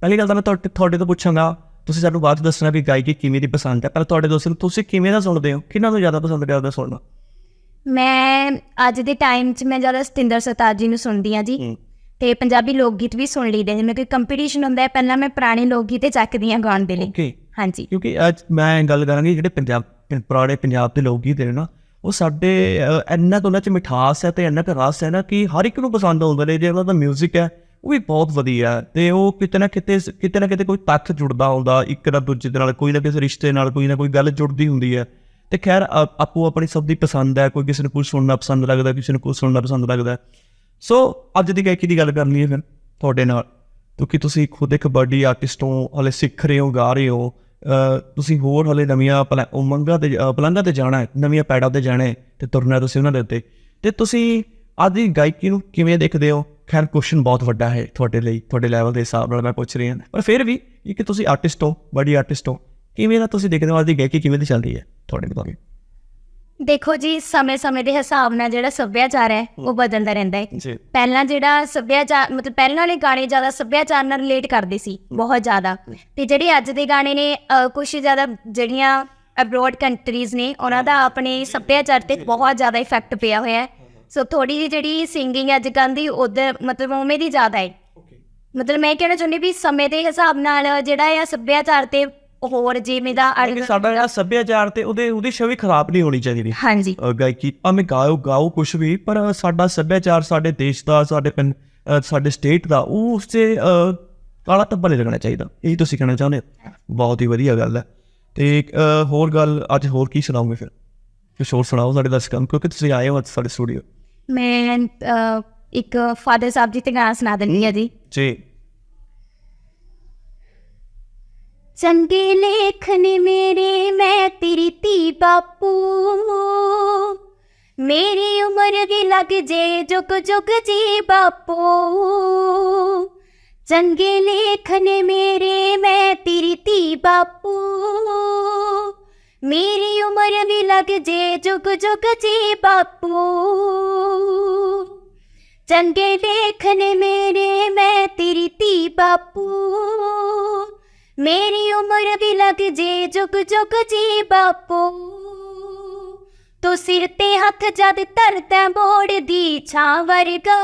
ਪਹਿਲੀ ਗੱਲ ਤਾਂ ਮੈਂ ਤੁਹਾਡੇ ਤੋਂ ਪੁੱਛਾਂਗਾ ਤੁਸੀਂ ਸਾਨੂੰ ਬਾਅਦ ਦੱਸਣਾ ਵੀ ਗਾਇਕੀ ਕਿਵੇਂ ਦੀ ਪਸੰਦ ਹੈ ਪਰ ਤੁਹਾਡੇ ਦੋਸਤ ਨੂੰ ਤੁਸੀਂ ਕਿਵੇਂ ਦਾ ਸੁਣਦੇ ਹੋ? ਕਿਹਨਾਂ ਨੂੰ ਜ਼ਿਆਦਾ ਪਸੰਦ ਕਰਦੇ ਹੋ ਸੁਣਨਾ? ਮੈਂ ਅੱਜ ਦੇ ਟਾਈਮ 'ਚ ਮੈਂ ਜ਼ਿਆਦਾ ਸਤਿੰਦਰ ਸਰਤਾਜ ਜੀ ਨੂੰ ਸੁਣਦੀ ਆ ਜੀ। ਤੇ ਪੰਜਾਬੀ ਲੋਕ ਗੀਤ ਵੀ ਸੁਣ ਲਈਦੇ ਜਿਵੇਂ ਕੋਈ ਕੰਪੀਟੀਸ਼ਨ ਹੁੰਦਾ ਹੈ ਪਹਿਲਾਂ ਮੈਂ ਪੁਰਾਣੇ ਲੋਕ ਗੀਤ ਚੱਕਦੀ ਹਾਂ ਗਾਉਣ ਦੇ ਲਈ। ਓਕੇ ਹਾਂਜੀ। ਕਿਉਂਕਿ ਅੱਜ ਮੈਂ ਗੱਲ ਕਰਾਂਗੀ ਜਿਹੜੇ ਪੰਜਾਬ ਪੁਰਾਣੇ ਪੰਜਾਬ ਦੇ ਲੋਕ ਗੀਤ ਨੇ ਨਾ ਉਹ ਸਾਡੇ ਇੰਨਾ ਕੁ ਉਹਨਾਂ 'ਚ ਮਿਠਾਸ ਹੈ ਤੇ ਇੰਨਾ ਕੁ ਰਸ ਹੈ ਨਾ ਕਿ ਹਰ ਇੱਕ ਨੂੰ ਪਸੰਦ ਆਉਂਦੇ ਨੇ ਜੇ ਉਹਨਾਂ ਦਾ 뮤직 ਹੈ ਉਹ ਵੀ ਬਹੁਤ ਵਧੀਆ ਹੈ ਤੇ ਉਹ ਕਿਤੇ ਨਾ ਕਿਤੇ ਕਿਤੇ ਨਾ ਕਿਤੇ ਕੋਈ ਤੱਥ ਜੁੜਦਾ ਹੁੰਦਾ ਇੱਕ ਨਾ ਦੂਜੇ ਦੇ ਨਾਲ, ਕੋਈ ਨਾ ਕਿਸੇ ਰਿਸ਼ਤੇ ਨਾਲ, ਕੋਈ ਨਾ ਕੋਈ ਗੱਲ ਜੁੜਦੀ ਹੁੰਦੀ ਹੈ। ਤੇ ਖੈਰ ਆਪੋ ਆਪਣੀ ਸਭ ਦੀ ਪਸੰਦ ਹੈ, ਕੋਈ ਕਿਸੇ ਨੂੰ ਕੁਝ ਸੁਣਨਾ ਪਸੰਦ ਲੱਗਦਾ, ਕਿਸੇ ਨੂੰ ਕੁਝ ਸੁਣਨਾ ਪਸੰਦ ਲੱਗਦਾ ਸੋ, ਅੱਜ ਦੀ ਗਾਇਕੀ ਦੀ ਗੱਲ ਕਰਨੀ ਹੈ ਫਿਰ ਤੁਹਾਡੇ ਨਾਲ। ਕਿਉਂਕਿ ਤੁਸੀਂ ਖੁਦ ਇੱਕ ਕਬੱਡੀ ਆਰਟਿਸਟ ਹੋ, ਹਲੇ ਸਿੱਖ ਰਹੇ ਹੋ, ਗਾ ਰਹੇ ਹੋ ਤੁਸੀਂ ਹੋਰ ਹਲੇ ਨਵੀਆਂ ਪਲਾ- ਉਮੰਗਾਂ ਤੇ ਅਹ ਪਲੰਘਾਂ ਤੇ ਜਾਣਾ ਹੈ, ਨਵੀਆਂ ਪੈੜਾਂ ਤੇ ਜਾਣਾ ਹੈ ਤੇ ਤੁਰਨਾ ਤੁਸੀਂ ਉਹਨਾਂ ਦੇ ਉੱਤੇ। ਤੇ ਤੁਸੀਂ ਅੱਜ ਦੀ ਗਾਇਕੀ ਨੂੰ ਕਿਵੇਂ ਦੇਖਦੇ ਹੋ? ਖੈਰ ਕੁਐਸਚਨ ਬਹੁਤ ਵੱਡਾ ਹੈ ਤੁਹਾਡੇ ਲਈ ਤੁਹਾਡੇ ਲੈਵਲ ਦੇ ਹਿਸਾਬ ਨਾਲ ਮੈਂ ਪੁੱਛ ਰਹੀ। ਹਾਂ ਪਰ ਫਿਰ ਵੀ ਇੱਕ ਤੁਸੀਂ ਆਰਟਿਸਟ ਹੋ ਬੜੀ ਆਰਟਿਸਟ ਹੋ ਕਿਵੇਂ ਦਾ ਤੁਸੀਂ ਦੇਖਦੇ ਹੋ ਅੱਜ ਦੀ ਗਾਇਕੀ ਕਿਵੇਂ ਦੀ ਚੱਲ ਰਹੀ ਹੈ ਤੁਹਾਡੇ ਮੁਤਾਬਿਕ ਦੇਖੋ ਜੀ ਸਮੇਂ-ਸਮੇਂ ਦੇ ਹਿਸਾਬ ਨਾਲ ਜਿਹੜਾ ਸੱਭਿਆਚਾਰ ਹੈ ਉਹ ਬਦਲਦਾ ਰਹਿੰਦਾ ਹੈ। ਪਹਿਲਾਂ ਜਿਹੜਾ ਸੱਭਿਆਚਾਰ ਮਤਲਬ ਪਹਿਲਾਂ ਵਾਲੇ ਗਾਣੇ ਜ਼ਿਆਦਾ ਸੱਭਿਆਚਾਰ ਨਾਲ ਰਿਲੇਟ ਕਰਦੇ ਸੀ ਬਹੁਤ ਜ਼ਿਆਦਾ। ਤੇ ਜਿਹੜੇ ਅੱਜ ਦੇ ਗਾਣੇ ਨੇ ਕੁਝ ਜ਼ਿਆਦਾ ਜਿਹੜੀਆਂ ਅਬਰੋਡ ਕੰਟਰੀਜ਼ ਨੇ ਉਹਨਾਂ ਦਾ ਆਪਣੇ ਸੱਭਿਆਚਾਰ ਤੇ ਬਹੁਤ ਜ਼ਿਆਦਾ ਇਫੈਕਟ ਪਿਆ ਹੋਇਆ ਹੈ। ਸੋ ਥੋੜੀ ਜਿਹੀ ਜਿਹੜੀ ਸਿੰਗਿੰਗ ਅੱਜ ਕੱਲ੍ਹ ਦੀ ਉਧਰ ਮਤਲਬ ਉਵੇਂ ਦੀ ਜ਼ਿਆਦਾ ਹੈ ਮਤਲਬ ਮੈਂ ਕਹਿਣਾ ਚਾਹੁੰਦੀ ਵੀ ਸਮੇਂ ਦੇ ਹਿਸਾਬ ਨਾਲ ਜਿਹੜਾ ਆ ਸੱਭਿਆਚਾਰ ਤੇ ਹੋਰ ਜਿਵੇਂ ਦਾ ਕਿ ਸਾਡਾ ਜਿਹੜਾ ਸੱਭਿਆਚਾਰ ਤੇ ਉਹਦੇ ਉਹਦੀ ਛਵੀ ਖਰਾਬ ਨਹੀਂ ਹੋਣੀ ਚਾਹੀਦੀ ਹਾਂਜੀ ਗਾਇਕੀ ਭਾਵੇਂ ਗਾਓ ਗਾਓ ਕੁਝ ਵੀ ਪਰ ਸਾਡਾ ਸੱਭਿਆਚਾਰ ਸਾਡੇ ਦੇਸ਼ ਦਾ ਸਾਡੇ ਪਿੰਡ ਸਾਡੇ ਸਟੇਟ ਦਾ ਉਹ ਉਸ ਤੇ ਕਾਲਾ ਧੱਬਾ ਨਹੀਂ ਲੱਗਣਾ ਚਾਹੀਦਾ ਇਹ ਤੁਸੀਂ ਕਹਿਣਾ ਚਾਹੁੰਦੇ ਹੋ ਬਹੁਤ ਹੀ ਵਧੀਆ ਗੱਲ ਹੈ ਤੇ ਅ, ਹੋਰ ਗੱਲ ਅੱਜ ਹੋਰ ਕੀ ਸੁਣਾਓਗੇ ਫਿਰ ਕੁਛ ਹੋਰ ਸੁਣਾਓ ਸਾਡੇ ਦਰਸ਼ਕਾਂ ਨੂੰ ਕਿਉਂਕਿ ਤੁਸੀਂ ਆਏ ਹੋ ਅੱਜ ਸਾਡੇ ਸਟੂਡੀਓ ਮੈਂ ਇੱਕ ਫਾਦਰ ਸਾਹਿਬ ਜੀ ਤੇ ਗਾਣਾ ਸੁਣਾ ਦਿੰਦੀ ਆ ਜੀ। ਜੀ। ਚੰਗੇ ਲੇਖ ਨੇ ਮੇਰੇ ਮੈਂ ਤੇਰੀ ਧੀ ਬਾਪੂ। ਮੇਰੀ ਉਮਰ ਵੀ ਲੱਗ ਜੇ ਜੁਗ ਜੁਗ ਜੀ ਬਾਪੂ। ਚੰਗੇ ਲੇਖ ਨੇ ਮੇਰੇ ਮੈਂ ਤੇਰੀ ਧੀ ਬਾਪੂ। ਮੇਰੀ ਉਮਰ ਵੀ ਲੱਗ ਜੇ ਜੁਗ ਜੁਗ ਜੀ ਬਾਪੂ। ਚੰਗੇ ਲੇਖ ਮੇਰੇ ਮੈਂ ਤੇਰੀ ਧੀ ਬਾਪੂ। ਮੇਰੀ ਉਮਰ ਵੀ ਲੱਗ ਜੇ ਜੁਗ ਜੁਗ ਜੀ ਬਾਪੂ। ਤੂੰ ਸਿਰ ਤੇ ਹੱਥ ਜਦ ਧਰਦਾ ਮੋੜ ਦੀ ਛਾਂ ਵਰਗਾ।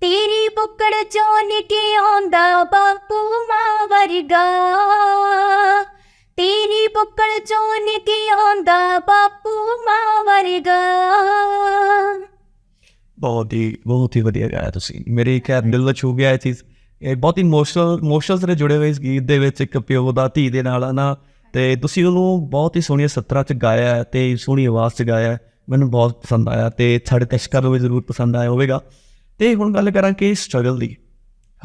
ਤੇਰੀ ਬੁੱਕੜ ਚੋਂ ਨਿਕੇ ਆਉਂਦਾ ਬਾਪੂ ਮਾਂ ਵਰਗਾ। ਤੇਰੀ ਬੁੱਕੜ ਚੋਂ ਨਿਕੇ ਆਉਂਦਾ ਬਾਪੂ ਮਾਂ ਵਰਗਾ ਬਹੁਤ ਹੀ ਬਹੁਤ ਹੀ ਵਧੀਆ ਗਾਇਆ ਤੁਸੀਂ। ਮੇਰੇ ਖੈਰ ਦਿਲ ਨੂੰ ਛੂ ਗਿਆ ਇਹ ਚੀਜ਼। ਇਹ ਬਹੁਤ ਇਮੋਸ਼ਨਲ ਇਮੋਸ਼ਨਸ ਨੇ ਜੁੜੇ ਹੋਏ ਇਸ ਗੀਤ ਦੇ ਵਿੱਚ ਇੱਕ ਪਿਓ ਦਾ ਧੀ ਦੇ ਨਾਲ ਨਾ ਤੇ ਤੁਸੀਂ ਉਹਨੂੰ ਬਹੁਤ ਹੀ ਸੋਹਣੀਆਂ ਸੱਤਰਾਂ ਚ ਗਾਇਆ ਹੈ ਤੇ ਸੋਹਣੀ ਆਵਾਜ਼ ਚ ਗਾਇਆ ਹੈ। ਮੈਨੂੰ ਬਹੁਤ ਪਸੰਦ ਆਇਆ ਤੇ ਸਾਡੇ ਦਰਸ਼ਕਾਂ ਨੂੰ ਵੀ ਜ਼ਰੂਰ ਪਸੰਦ ਆਇਆ ਹੋਵੇਗਾ। ਤੇ ਹੁਣ ਗੱਲ ਕਰਾਂ ਕਿ ਸਟਰਗਲ ਦੀ।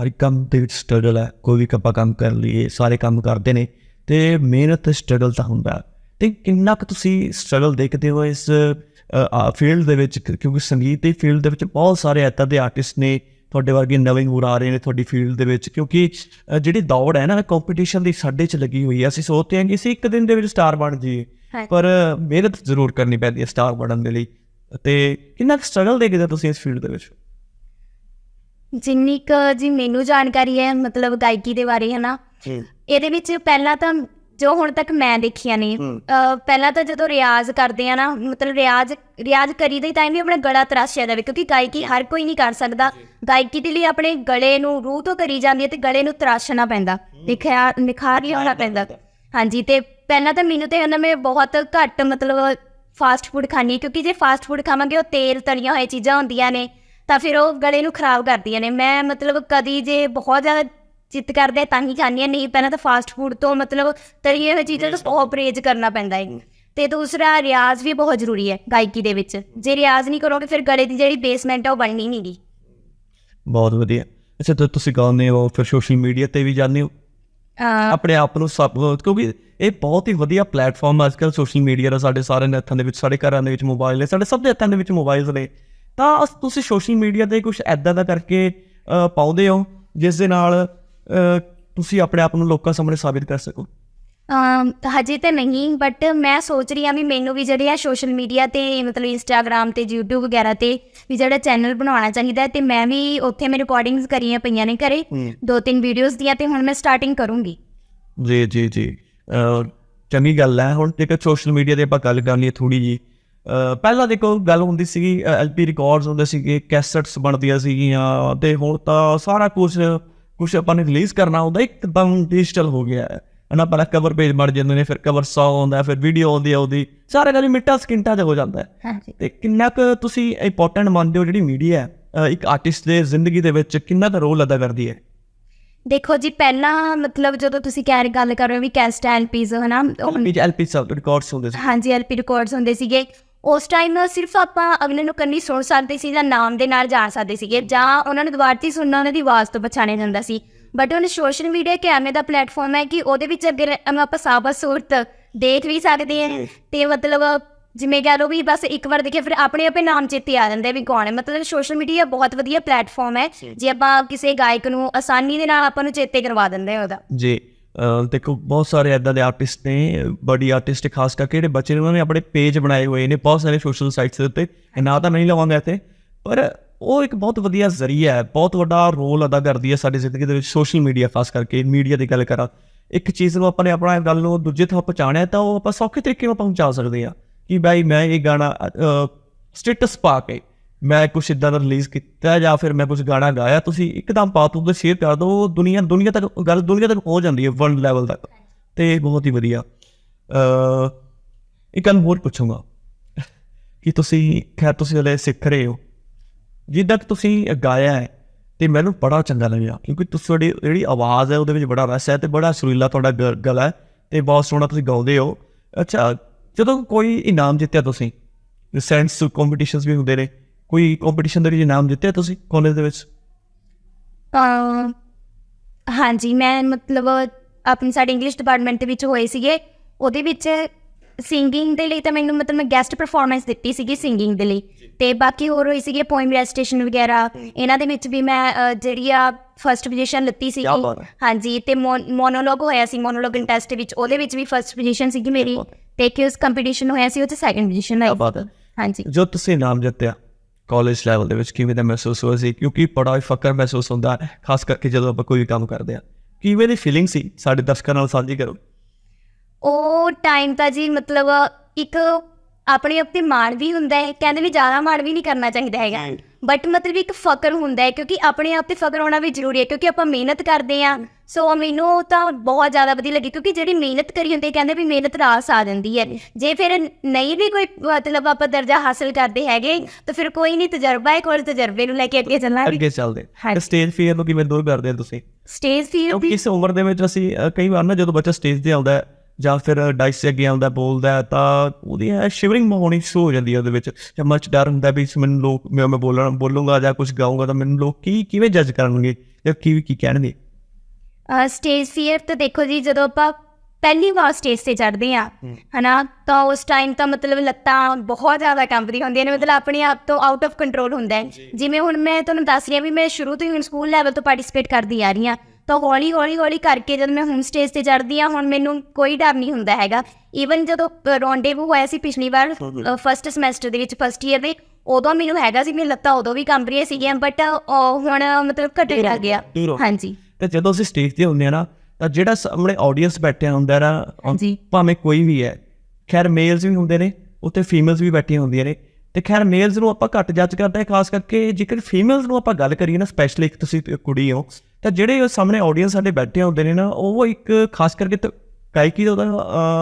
ਹਰ ਇੱਕ ਕੰਮ ਦੇ ਵਿੱਚ ਸਟਰਗਲ ਹੈ। ਕੋਈ ਵੀ ਕੱਪਾ ਕੰਮ ਕਰ ਲਈਏ, ਸਾਰੇ ਕੰਮ ਕਰਦੇ ਨੇ। ਤੇ ਮਿਹਨਤ ਸਟਰਗਲ ਤਾਂ ਹੁੰਦਾ। ਤੇ ਕਿੰਨਾ ਕੁ ਤੁਸੀਂ ਸਟਰਗਲ ਦੇਖਦੇ ਹੋ ਇਸ ਫੀਲਡ ਦੇ ਵਿੱਚ? ਕਿਉਂਕਿ ਸੰਗੀਤ ਦੀ ਫੀਲਡ ਦੇ ਵਿੱਚ ਬਹੁਤ ਸਾਰੇ ਇੱਦਾਂ ਦੇ ਆਰਟਿਸਟ ਨੇ ਤੁਹਾਡੇ ਵਰਗੇ ਨਵੇਂ ਹੋਰ ਆ ਰਹੇ ਨੇ ਤੁਹਾਡੀ ਫੀਲਡ ਦੇ ਵਿੱਚ। ਕਿਉਂਕਿ ਜਿਹੜੀ ਦੌੜ ਹੈ ਨਾ ਕੰਪੀਟੀਸ਼ਨ ਦੀ ਸਾਡੇ 'ਚ ਲੱਗੀ ਹੋਈ ਹੈ। ਅਸੀਂ ਸੋਚਦੇ ਹਾਂ ਕਿ ਅਸੀਂ ਇੱਕ ਦਿਨ ਦੇ ਵਿੱਚ ਸਟਾਰ ਬਣ ਜਾਈਏ। ਪਰ ਮਿਹਨਤ ਜ਼ਰੂਰ ਕਰਨੀ ਪੈਂਦੀ ਹੈ ਸਟਾਰ ਬਣਨ ਦੇ ਲਈ। ਤੇ ਕਿੰਨਾ ਕੁ ਸਟਰਗਲ ਦੇਖਦੇ ਹੋ ਤੁਸੀਂ ਇਸ ਫੀਲਡ ਦੇ ਵਿੱਚ? ਜਿੰਨੀ ਕੁ ਜੀ ਮੈਨੂੰ ਜਾਣਕਾਰੀ ਹੈ ਮਤਲਬ ਗਾਇਕੀ ਦੇ ਬਾਰੇ ਹੈ ਨਾ ਇਹਦੇ ਵਿੱਚ ਪਹਿਲਾਂ ਤਾਂ ਜੋ ਹੁਣ ਤੱਕ ਮੈਂ ਦੇਖੀਆਂ ਨੇ ਪਹਿਲਾਂ ਤਾਂ ਜਦੋਂ ਰਿਆਜ਼ ਕਰਦੇ ਆ ਨਾ ਮਤਲਬ ਰਿਆਜ਼ ਰਿਆਜ਼ ਕਰੀਦੇ ਟਾਈਮ ਵੀ ਆਪਣਾ ਗਲਾ ਤਰਾਸ਼ਿਆ ਜਾਵੇ ਕਿਉਂਕਿ ਗਾਇਕੀ ਹਰ ਕੋਈ ਨਹੀਂ ਕਰ ਸਕਦਾ। ਗਾਇਕੀ ਦੇ ਲਈ ਆਪਣੇ ਗਲੇ ਨੂੰ ਰੂਹ ਤੋਂ ਕਰੀ ਜਾਂਦੀ ਹੈ ਤੇ ਗਲੇ ਨੂੰ ਤਰਾਸ਼ਣਾ ਪੈਂਦਾ ਨਿਖਾਰ ਨਿਖਾਰ ਹੀ ਹੋਣਾ ਪੈਂਦਾ। ਹਾਂਜੀ ਤੇ ਪਹਿਲਾਂ ਤਾਂ ਮੈਨੂੰ ਤੇ ਉਹਨਾਂ ਮੈਂ ਬਹੁਤ ਘੱਟ ਮਤਲਬ ਫਾਸਟ ਫੂਡ ਖਾਣੀ ਕਿਉਂਕਿ ਜੇ ਫਾਸਟ ਫੂਡ ਖਾਵਾਂਗੇ ਉਹ ਤੇਲ ਤਲੀਆਂ ਹੋਈਆਂ ਚੀਜ਼ਾਂ ਹੁੰਦੀਆਂ ਨੇ ਤਾਂ ਫਿਰ ਉਹ ਗਲੇ ਨੂੰ ਖਰਾਬ ਕਰਦੀਆਂ ਨੇ। ਮੈਂ ਮਤਲਬ ਕਦੀ ਜੇ ਬਹੁਤ ਜ਼ਿਆਦਾ ਚਿੱਤ ਕਰਦਾ ਤਾਂ ਹੀ ਹਾਂ ਨਹੀਂ ਪਹਿਲਾਂ ਤਾਂ ਫਾਸਟ ਫੂਡ ਤੋਂ ਮਤਲਬ ਤਲੀਆਂ ਹੋਈਆਂ ਚੀਜ਼ਾਂ ਤੋਂ ਬਹੁਤ ਪਰਹੇਜ਼ ਕਰਨਾ ਪੈਂਦਾ ਹੈ ਤੇ ਦੂਸਰਾ ਰਿਆਜ਼ ਵੀ ਬਹੁਤ ਜ਼ਰੂਰੀ ਹੈ ਗਾਇਕੀ ਦੇ ਵਿੱਚ। ਜੇ ਰਿਆਜ਼ ਨਹੀਂ ਕਰੋਗੇ ਫਿਰ ਗਲੇ ਦੀ ਜਿਹੜੀ ਬੇਸਮੈਂਟ ਹੈ ਉਹ ਬਣਨੀ ਨਹੀਂ ਗੀ। ਬਹੁਤ ਵਧੀਆ। ਅੱਛਾ ਤਾਂ ਤੁਸੀਂ ਗਾਉਂਦੇ ਹੋ ਫਿਰ ਸੋਸ਼ਲ ਮੀਡੀਆ ਤੇ ਵੀ ਜਾਂਦੇ ਹੋ? ਆਪਣੇ ਆਪ ਨੂੰ ਸਭ ਕਿਉਂਕਿ ਇਹ ਬਹੁਤ ਹੀ ਵਧੀਆ ਪਲੇਟਫਾਰਮ ਅੱਜ ਕੱਲ੍ਹ ਸੋਸ਼ਲ ਮੀਡੀਆ ਦਾ ਸਾਡੇ ਸਾਰਿਆਂ ਦੇ ਹੱਥਾਂ ਦੇ ਵਿੱਚ ਸਾਡੇ ਘਰਾਂ ਦੇ ਵਿੱਚ ਮੋਬਾਈਲ ਨੇ ਸਾਡੇ ਸਭ ਦੇ ਹੱਥਾਂ ਦੇ ਵਿੱਚ ਮੋਬਾਈਲਸ ਨੇ। ਤਾਂ ਤੁਸੀਂ ਸੋਸ਼ਲ ਮੀਡੀਆ ਤੇ ਕੁਝ ਐਦਾਂ ਦਾ ਕਰਕੇ ਪਾਉਂਦੇ ਹੋ ਜਿਸ ਦੇ ਨਾਲ ਤੁਸੀਂ ਆਪਣੇ ਆਪ ਨੂੰ ਲੋਕਾਂ ਸਾਹਮਣੇ ਸਾਬਿਤ ਕਰ ਸਕੋ। ਹਜੇ ਤਾਂ ਨਹੀਂ ਬਟ ਮੈਂ ਸੋਚ ਰਹੀ ਹਾਂ ਵੀ ਮੈਨੂੰ ਵੀ ਜਿਹੜੇ ਆ ਸੋਸ਼ਲ ਮੀਡੀਆ ਤੇ ਮਤਲਬ ਇੰਸਟਾਗ੍ਰam ਤੇ YouTube ਵਗੈਰਾ ਤੇ ਵੀ ਜਿਹੜਾ ਚੈਨਲ ਬਣਾਉਣਾ ਚਾਹੀਦਾ ਤੇ ਮੈਂ ਵੀ ਉੱਥੇ ਮੈਂ ਰਿਕਾਰਡਿੰਗਸ ਕਰੀਆਂ ਪਈਆਂ ਨੇ ਘਰੇ। ਦੋ ਤਿੰਨ ਵੀਡੀਓਜ਼ ਦੀਆਂ ਤੇ ਹੁਣ ਮੈਂ ਸਟਾਰਟਿੰਗ ਕਰੂੰਗੀ। ਜੀ ਜੀ ਜੀ। ਚੰਗੀ ਗੱਲ ਹੈ। ਹੁਣ ਜੇਕਰ ਸੋਸ਼ਲ ਮੀਡੀਆ ਤੇ ਆਪਾਂ ਗੱਲ ਕਰ ਲਈਏ ਥੋੜੀ ਜੀ ਪਹਿਲਾਂ ਦੇਖੋ ਗੱਲ ਹੁੰਦੀ ਸੀਗੀ ਐਲਪੀ ਰਿਕਾਰਡਸ ਹੁੰਦੇ ਸੀਗੇ ਕੈਸਟਸ ਬਣਦੀਆਂ ਸੀਗੀਆਂ ਤੇ ਹੁਣ ਤਾਂ ਸਾਰਾ ਕੁਝ ਕੁਝ ਆਪਾਂ ਨੇ ਰਿਲੀਜ਼ ਕਰਨਾ ਹੁੰਦਾ ਇੱਕਦਮ ਡਿਜੀਟਲ ਹੋ ਗਿਆ ਹੈ। ਹਨਾ ਪਹਿਲਾਂ ਕਵਰ ਪੇਜ ਬਣ ਜਾਂਦੇ ਨੇ ਫਿਰ ਕਵਰ ਸੌਂਗ ਹੁੰਦਾ ਫਿਰ ਵੀਡੀਓ ਆਉਂਦੀ ਆ ਉਹਦੀ। ਸਾਰੇ ਗੱਲ ਮਿੰਟਾਂ ਸਕਿੰਟਾਂ 'ਚ ਹੋ ਜਾਂਦਾ ਹੈ। ਤੇ ਕਿੰਨਾ ਕੁ ਤੁਸੀਂ ਇੰਪੋਰਟੈਂਟ ਮੰਨਦੇ ਹੋ ਜਿਹੜੀ ਮੀਡੀਆ ਹੈ? ਇੱਕ ਆਰਟਿਸਟ ਦੇ ਜ਼ਿੰਦਗੀ ਦੇ ਵਿੱਚ ਕਿੰਨਾ ਕੁ ਰੋਲ ਅਦਾ ਕਰਦੀ ਹੈ? ਦੇਖੋ ਜੀ ਪਹਿਲਾਂ ਮਤਲਬ ਜਦੋਂ ਤੁਸੀਂ ਕਹਿ ਰਹੇ ਗੱਲ ਕਰ ਰਹੇ ਹੋ ਵੀ ਕੈਸਟ ਐਲਪੀਜ਼ ਹਨਾ ਵਿੱਚ ਐਲਪੀ ਸਬ ਰਿਕਾਰਡਸ ਹੁੰਦੇ ਸੀ। ਹਾਂਜੀ ਐਲਪੀ ਰਿਕਾਰਡਸ ਹੁੰਦੇ ਸੀਗੇ। ਉਸ ਟਾਈਮ ਸਿਰਫ ਆਪਾਂ ਅਗਲੇ ਨੂੰ ਕੰਨੀ ਸੁਣ ਸਕਦੇ ਸੀ ਜਾਂ ਨਾਮ ਦੇ ਨਾਲ ਜਾਣ ਸਕਦੇ ਸੀਗੇ ਜਾਂ ਉਹਨਾਂ ਨੂੰ ਦੁਬਾਰਾ ਤੋਂ ਸੁਣਨਾ ਉਹਨਾਂ ਦੀ ਆਵਾਜ਼ ਤੋਂ ਪਛਾਣਿਆ ਜਾਂਦਾ ਸੀ। ਬਟ ਹੁਣ ਸੋਸ਼ਲ ਮੀਡੀਆ ਇੱਕ ਐਵੇਂ ਦਾ ਪਲੇਟਫਾਰਮ ਹੈ ਕਿ ਉਹਦੇ ਵਿੱਚ ਅਗਰ ਆਪਾਂ ਸਾਬਤ ਸੂਰਤ ਦੇਖ ਵੀ ਸਕਦੇ ਹਾਂ ਤੇ ਮਤਲਬ ਜਿਵੇਂ ਕਹਿ ਲਓ ਵੀ ਬਸ ਇੱਕ ਵਾਰ ਦੇਖਿਆ ਫਿਰ ਆਪਣੇ ਆਪੇ ਨਾਮ ਚੇਤੇ ਆ ਜਾਂਦੇ ਵੀ ਕੌਣ ਹੈ। ਮਤਲਬ ਸੋਸ਼ਲ ਮੀਡੀਆ ਬਹੁਤ ਵਧੀਆ ਪਲੇਟਫਾਰਮ ਹੈ। ਜੇ ਆਪਾਂ ਕਿਸੇ ਗਾਇਕ ਨੂੰ ਆਸਾਨੀ ਦੇ ਨਾਲ ਆਪਾਂ ਨੂੰ ਚੇਤੇ ਕਰਵਾ ਦਿੰਦੇ ਆ ਉਹਦਾ। ਜੀ। ਦੇਖੋ, ਬਹੁਤ ਸਾਰੇ ਐਦਾਂ ਦੇ ਆਰਟਿਸਟ ਨੇ, ਬੜੀ ਆਰਟਿਸਟ ਖਾਸ ਕਰਕੇ ਜਿਹੜੇ ਬੱਚੇ ਨੇ, ਉਹਨਾਂ ਨੇ ਆਪਣੇ ਪੇਜ ਬਣਾਏ ਹੋਏ ਨੇ, ਬਹੁਤ ਸਾਰੇ ਸੋਸ਼ਲ ਸਾਈਟਸ ਦੇ ਉੱਤੇ, ਇਹ ਨਾਂ ਤਾਂ ਨਹੀਂ ਲਵਾਂਗਾ ਇੱਥੇ, ਪਰ ਉਹ ਇੱਕ ਬਹੁਤ ਵਧੀਆ ਜ਼ਰੀਆ ਹੈ, ਬਹੁਤ ਵੱਡਾ ਰੋਲ ਅਦਾ ਕਰਦੀ ਹੈ ਸਾਡੀ ਜ਼ਿੰਦਗੀ ਦੇ ਵਿੱਚ ਸੋਸ਼ਲ ਮੀਡੀਆ ਖਾਸ ਕਰਕੇ ਮੀਡੀਆ ਦੀ ਗੱਲ ਕਰਾਂ। ਇੱਕ ਚੀਜ਼ ਨੂੰ ਆਪਾਂ ਨੇ ਆਪਣਾ ਗੱਲ ਨੂੰ ਦੂਜੇ ਥਾਂ ਪਹੁੰਚਾਉਣਾ ਤਾਂ ਉਹ ਆਪਾਂ ਸੌਖੇ ਤਰੀਕੇ ਨਾਲ ਪਹੁੰਚਾ ਸਕਦੇ ਆ ਕਿ ਬਾਈ ਮੈਂ ਇਹ ਗਾਣਾ ਸਟੇਟਸ ਪਾ ਕੇ ਮੈਂ ਕੁਛ ਇਦਾਂ ਦਾ ਰਿਲੀਜ਼ ਕੀਤਾ ਜਾਂ ਫਿਰ ਮੈਂ ਕੁਝ ਗਾਣਾ ਗਾਇਆ, ਤੁਸੀਂ ਇੱਕਦਮ ਪਾ ਤੂੰ ਤੇ ਸ਼ੇਅਰ ਕਰ ਦਿਓ ਦੁਨੀਆ ਦੁਨੀਆ ਤੱਕ, ਗੱਲ ਦੁਨੀਆ ਤੱਕ ਪਹੁੰਚ ਜਾਂਦੀ ਹੈ ਵਰਲਡ ਲੈਵਲ ਤੱਕ। ਤੇ ਬਹੁਤ ਹੀ ਵਧੀਆ। ਅ ਇੱਕ ਗੱਲ ਹੋਰ ਪੁੱਛੂੰਗਾ ਕਿ ਤੁਸੀਂ, ਖੈਰ ਤੁਸੀਂ ਹਲੇ ਸਿੱਖ ਰਹੇ ਹੋ। ਜਿੱਦਾਂ ਕਿ ਤੁਸੀਂ ਗਾਇਆ ਹੈ, ਤੇ ਮੈਨੂੰ ਬੜਾ ਚੰਗਾ ਲੱਗਿਆ, ਕਿਉਂਕਿ ਤੁਹਾਡੀ ਜਿਹੜੀ ਆਵਾਜ਼ ਹੈ, ਉਹਦੇ ਵਿੱਚ ਬੜਾ ਰਸ ਹੈ ਤੇ ਬੜਾ ਸੁਰੀਲਾ ਤੁਹਾਡਾ ਗ- ਗਲਾ ਹੈ ਤੇ ਬਹੁਤ ਸੋਹਣਾ ਤੁਸੀਂ ਗਾਉਂਦੇ ਹੋ। ਅੱਛਾ, ਜਦੋਂ ਕੋਈ ਇਨਾਮ ਜਿੱਤਿਆ ਤੁਸੀਂ ਸੈਂਸ ਕੰਪੀਟੀਸ਼ਨਸ ਵੀ ਹੁੰਦੇ ਨੇ ਕੋਈ ਕੰਪੀਟੀਸ਼ਨ ਦੇ ਵਿੱਚ ਇਨਾਮ ਜਿੱਤਿਆ ਤੁਸੀਂ ਕਾਲਜ ਦੇ ਵਿੱਚ? ਅਮ ਹਾਂਜੀ ਮੈਂ ਮਤਲਬ ਆਪਣੀ ਸਾਡੇ ਇੰਗਲਿਸ਼ ਡਿਪਾਰਟਮੈਂਟ ਦੇ ਵਿੱਚ ਹੋਏ ਸੀਗੇ। ਉਹਦੇ ਵਿੱਚ ਸਿੰਗਿੰਗ ਦੇ ਲਈ ਤਾਂ ਮੈਨੂੰ ਮਤਲਬ ਮੈਂ ਗੈਸਟ ਪਰਫਾਰਮੈਂਸ ਦਿੱਤੀ ਸੀਗੀ ਸਿੰਗਿੰਗ ਦੇ ਲਈ। ਤੇ ਬਾਕੀ ਹੋਰ ਹੋਈ ਸੀਗੀ ਪੋਇਮ ਰੈਸਟੇਸ਼ਨ ਵਗੈਰਾ। ਇਹਨਾਂ ਦੇ ਵਿੱਚ ਵੀ ਮੈਂ ਅ, ਜਿਹੜੀ ਆ ਫਰਸਟ ਪੋਜੀਸ਼ਨ ਲਿੱਤੀ ਕਿਆ ਬਾਤ ਹੈ। ਹਾਂਜੀ ਤੇ ਮੋਨੋਲੋਗ ਹੋਇਆ ਸੀ ਮੋਨੋਲੋਗ ਟੈਸਟ ਵਿੱਚ। ਉਹਦੇ ਵਿੱਚ ਵੀ ਫਰਸਟ ਪੋਜੀਸ਼ਨ ਸੀਗੀ ਮੇਰੀ। ਤੇ ਕਿਉਸ ਕੰਪੀਟੀਸ਼ਨ ਹੋਇਆ ਸੀ ਉਹ 'ਚ ਸੈਕੰਡ ਪੋਜੀਸ਼ਨ ਆਈ ਬਾਤ ਹੈ। ਹਾਂਜੀ। ਜੋ ਤੁਸੀਂ ਇਨਾਮ ਜਿੱਤਿਆ ਕਾਲਜ ਲੈਵਲ ਦੇ ਵਿੱਚ ਕਿਵੇਂ ਦਾ ਮਹਿਸੂਸ ਹੋਇਆ ਸੀ? ਕਿਉਂਕਿ ਬੜਾ ਹੀ ਫਕਰ ਮਹਿਸੂਸ ਹੁੰਦਾ ਹੈ ਖਾਸ ਕਰਕੇ ਜਦੋਂ ਆਪਾਂ ਕੋਈ ਕੰਮ ਕਰਦੇ ਆ ਕਿਵੇਂ ਦੀ ਫੀਲਿੰਗ ਸੀ ਸਾਡੇ ਦਰਸ਼ਕਾਂ ਨਾਲ ਸਾਂਝੀ ਕਰੋ। ਉਹ ਟਾਈਮ ਤਾਂ ਜੀ ਮਤਲਬ ਇੱਕ ਆਪਣੇ ਆਪ ਤੇ ਮਾਣ ਵੀ ਹੁੰਦਾ ਹੈ ਕਹਿੰਦੇ ਵੀ ਜ਼ਿਆਦਾ ਮਾਣ ਵੀ ਨਹੀਂ ਕਰਨਾ ਚਾਹੀਦਾ ਹੈਗਾ। ਬਟ ਮਤਲਬ ਇੱਕ ਫਕਰ ਹੁੰਦਾ ਹੈ ਕਿਉਂਕਿ ਆਪਣੇ ਆਪ ਤੇ ਫਕਰ ਹੋਣਾ ਵੀ ਜ਼ਰੂਰੀ ਹੈ ਕਿਉਂਕਿ ਆਪਾਂ ਮਿਹਨਤ ਕਰਦੇ ਆ ਸੋ ਮੈਨੂੰ ਤਾਂ ਬਹੁਤ ਜ਼ਿਆਦਾ ਵਧੀਆ ਲੱਗੀ ਕਿਉਂਕਿ ਜਿਹੜੀ ਮਿਹਨਤ ਕਰੀ ਹੁੰਦੀ ਹੈ, ਕਹਿੰਦੇ ਵੀ ਮਿਹਨਤ ਰਾਸ ਆ ਜਾਂਦੀ ਹੈ। ਜੇ ਫਿਰ ਨਹੀਂ ਵੀ ਕੋਈ ਮਤਲਬ ਆਪਾਂ ਦਰਜਾ ਹਾਸਲ ਕਰਦੇ ਹੈਗੇ ਤਾਂ ਫਿਰ ਕੋਈ ਨਹੀਂ ਤਜਰਬਾ ਹੈ ਕੋਲ ਤਜਰਬੇ ਨੂੰ ਲੈ ਕੇ ਅੱਗੇ ਚੱਲਾਂਗੇ। ਅੱਗੇ ਚੱਲਦੇ। ਸਟੇਜ ਫੀਅਰ ਨੂੰ ਕਿਵੇਂ ਦੂਰ ਕਰਦੇ ਆ ਤੁਸੀਂ? ਸਟੇਜ ਫੀਰ ਕਿਉਂਕਿ ਇਸ ਉਮਰ ਦੇ ਵਿੱਚ ਅਸੀਂ ਕਈ ਵਾਰ ਨਾ ਜਦੋਂ ਬੱਚਾ ਸਟੇਜ ਤੇ ਆਉਂਦਾ ਹੈ ਜਾਂ ਫਿਰ ਡਾਈਸ ਅੱਗੇ ਆਉਂਦਾ ਬੋਲਦਾ ਹੈ ਤਾਂ ਉਹਦੀ ਸ਼ਿਵਰਿੰਗ ਹੋਣੀ ਸ਼ੁਰੂ ਹੋ ਜਾਂਦੀ ਹੈ ਉਹਦੇ ਵਿੱਚ। ਜਾਂ ਮੱਚ ਡਰ ਹੁੰਦਾ ਵੀ ਇਸ ਮੈਨੂੰ ਲੋਕ ਮੈਂ ਬੋਲਣਾ ਬੋਲੂੰਗਾ ਜਾਂ ਕੁਝ ਗਾਊਂਗਾ ਤਾਂ ਮੈਨੂੰ ਲੋਕ ਕੀ ਕਿਵੇਂ ਜੱਜ ਕਰਨਗੇ ਜਾਂ ਕੀ ਕੀ ਕਹਿਣਗੇ? ਸਟੇਜ ਫੀਅਰ ਤਾਂ ਦੇਖੋ ਜੀ ਜਦੋਂ ਆਪਾਂ ਪਹਿਲੀ ਵਾਰ ਸਟੇਜ ਤੇ ਚੜ੍ਹਦੇ ਆ ਹਨਾ ਤਾਂ ਉਸ ਟਾਈਮ ਤਾਂ ਮਤਲਬ ਲੱਤਾਂ ਬਹੁਤ ਜ਼ਿਆਦਾ ਕੰਬਦੀ ਹੁੰਦੀਆਂ ਨੇ ਮਤਲਬ ਆਪਣੇ ਆਪ ਤੋਂ ਆਊਟ ਆਫ ਕੰਟਰੋਲ ਹੁੰਦਾ ਹੈ। ਜਿਵੇਂ ਹੁਣ ਮੈਂ ਤੁਹਾਨੂੰ ਦੱਸ ਰਹੀ ਹਾਂ ਵੀ ਮੈਂ ਸ਼ੁਰੂ ਤੋਂ ਹੀ ਸਕੂਲ ਲੈਵਲ ਤੋਂ ਪਾਰਟਿਸਿਪੇਟ ਕਰਦੀ ਆ ਰਹੀ ਹਾਂ ਤਾਂ ਹੌਲੀ ਹੌਲੀ ਹੌਲੀ ਕਰਕੇ ਜਦ ਮੈਂ ਹੁਣ ਸਟੇਜ ਤੇ ਚੜ੍ਹਦੀ ਆ ਹੁਣ ਮੈਨੂੰ ਕੋਈ ਡਰ ਨਹੀਂ ਹੁੰਦਾ ਹੈਗਾ। ਈਵਨ ਜਦੋਂ ਰੌਂਡੇਵੂ ਹੋਇਆ ਸੀ ਪਿਛਲੀ ਵਾਰ ਫਸਟ ਸਮੈਸਟਰ ਦੇ ਵਿੱਚ ਫਸਟ ਈਅਰ ਦੇ ਉਦੋਂ ਮੈਨੂੰ ਹੈਗਾ ਸੀ ਮੇਰੀ ਲੱਤਾਂ ਉਦੋਂ ਵੀ ਕੰਬ ਰਹੀਆਂ ਸੀਗੀਆਂ ਬਟ ਹੁਣ ਮਤਲਬ ਘਟੇ ਰਹਿ ਗਿਆ। ਹਾਂਜੀ। ਤੇ ਜਦੋਂ ਅਸੀਂ ਸਟੇਜ ਤੇ ਹੁੰਦੇ ਆ ਨਾ ਤਾਂ ਜਿਹੜਾ ਸਾਹਮਣੇ ਆਡੀਅנס ਬੈਠਿਆ ਹੁੰਦਾ ਨਾ ਭਾਵੇਂ ਕੋਈ ਵੀ ਹੈ ਖੈਰ ਮੇਲਸ ਵੀ ਹੁੰਦੇ ਨੇ ਉੱਥੇ ਫੀਮੇਲਸ ਵੀ ਬੈਠੀਆਂ ਹੁੰਦੀਆਂ ਨੇ ਤੇ ਖੈਰ ਮੇਲਸ ਨੂੰ ਆਪਾਂ ਘੱਟ ਜੱਜ ਕਰਦੇ ਹਾਂ ਖਾਸ ਕਰਕੇ ਜੇਕਰ ਫੀਮੇਲਸ ਨੂੰ ਆਪਾਂ ਗੱਲ ਕਰੀਏ ਨਾ ਸਪੈਸ਼ਲੀ ਇੱਕ ਤੁਸੀਂ ਕੁੜੀ ਹੋ ਤਾਂ ਜਿਹੜੇ ਸਾਹਮਣੇ ਆਡੀਅנס ਸਾਡੇ ਬੈਠੇ ਹੁੰਦੇ ਨੇ ਨਾ ਉਹ ਇੱਕ ਖਾਸ ਕਰਕੇ ਤਾਂ ਗਾਇਕੀ ਦਾ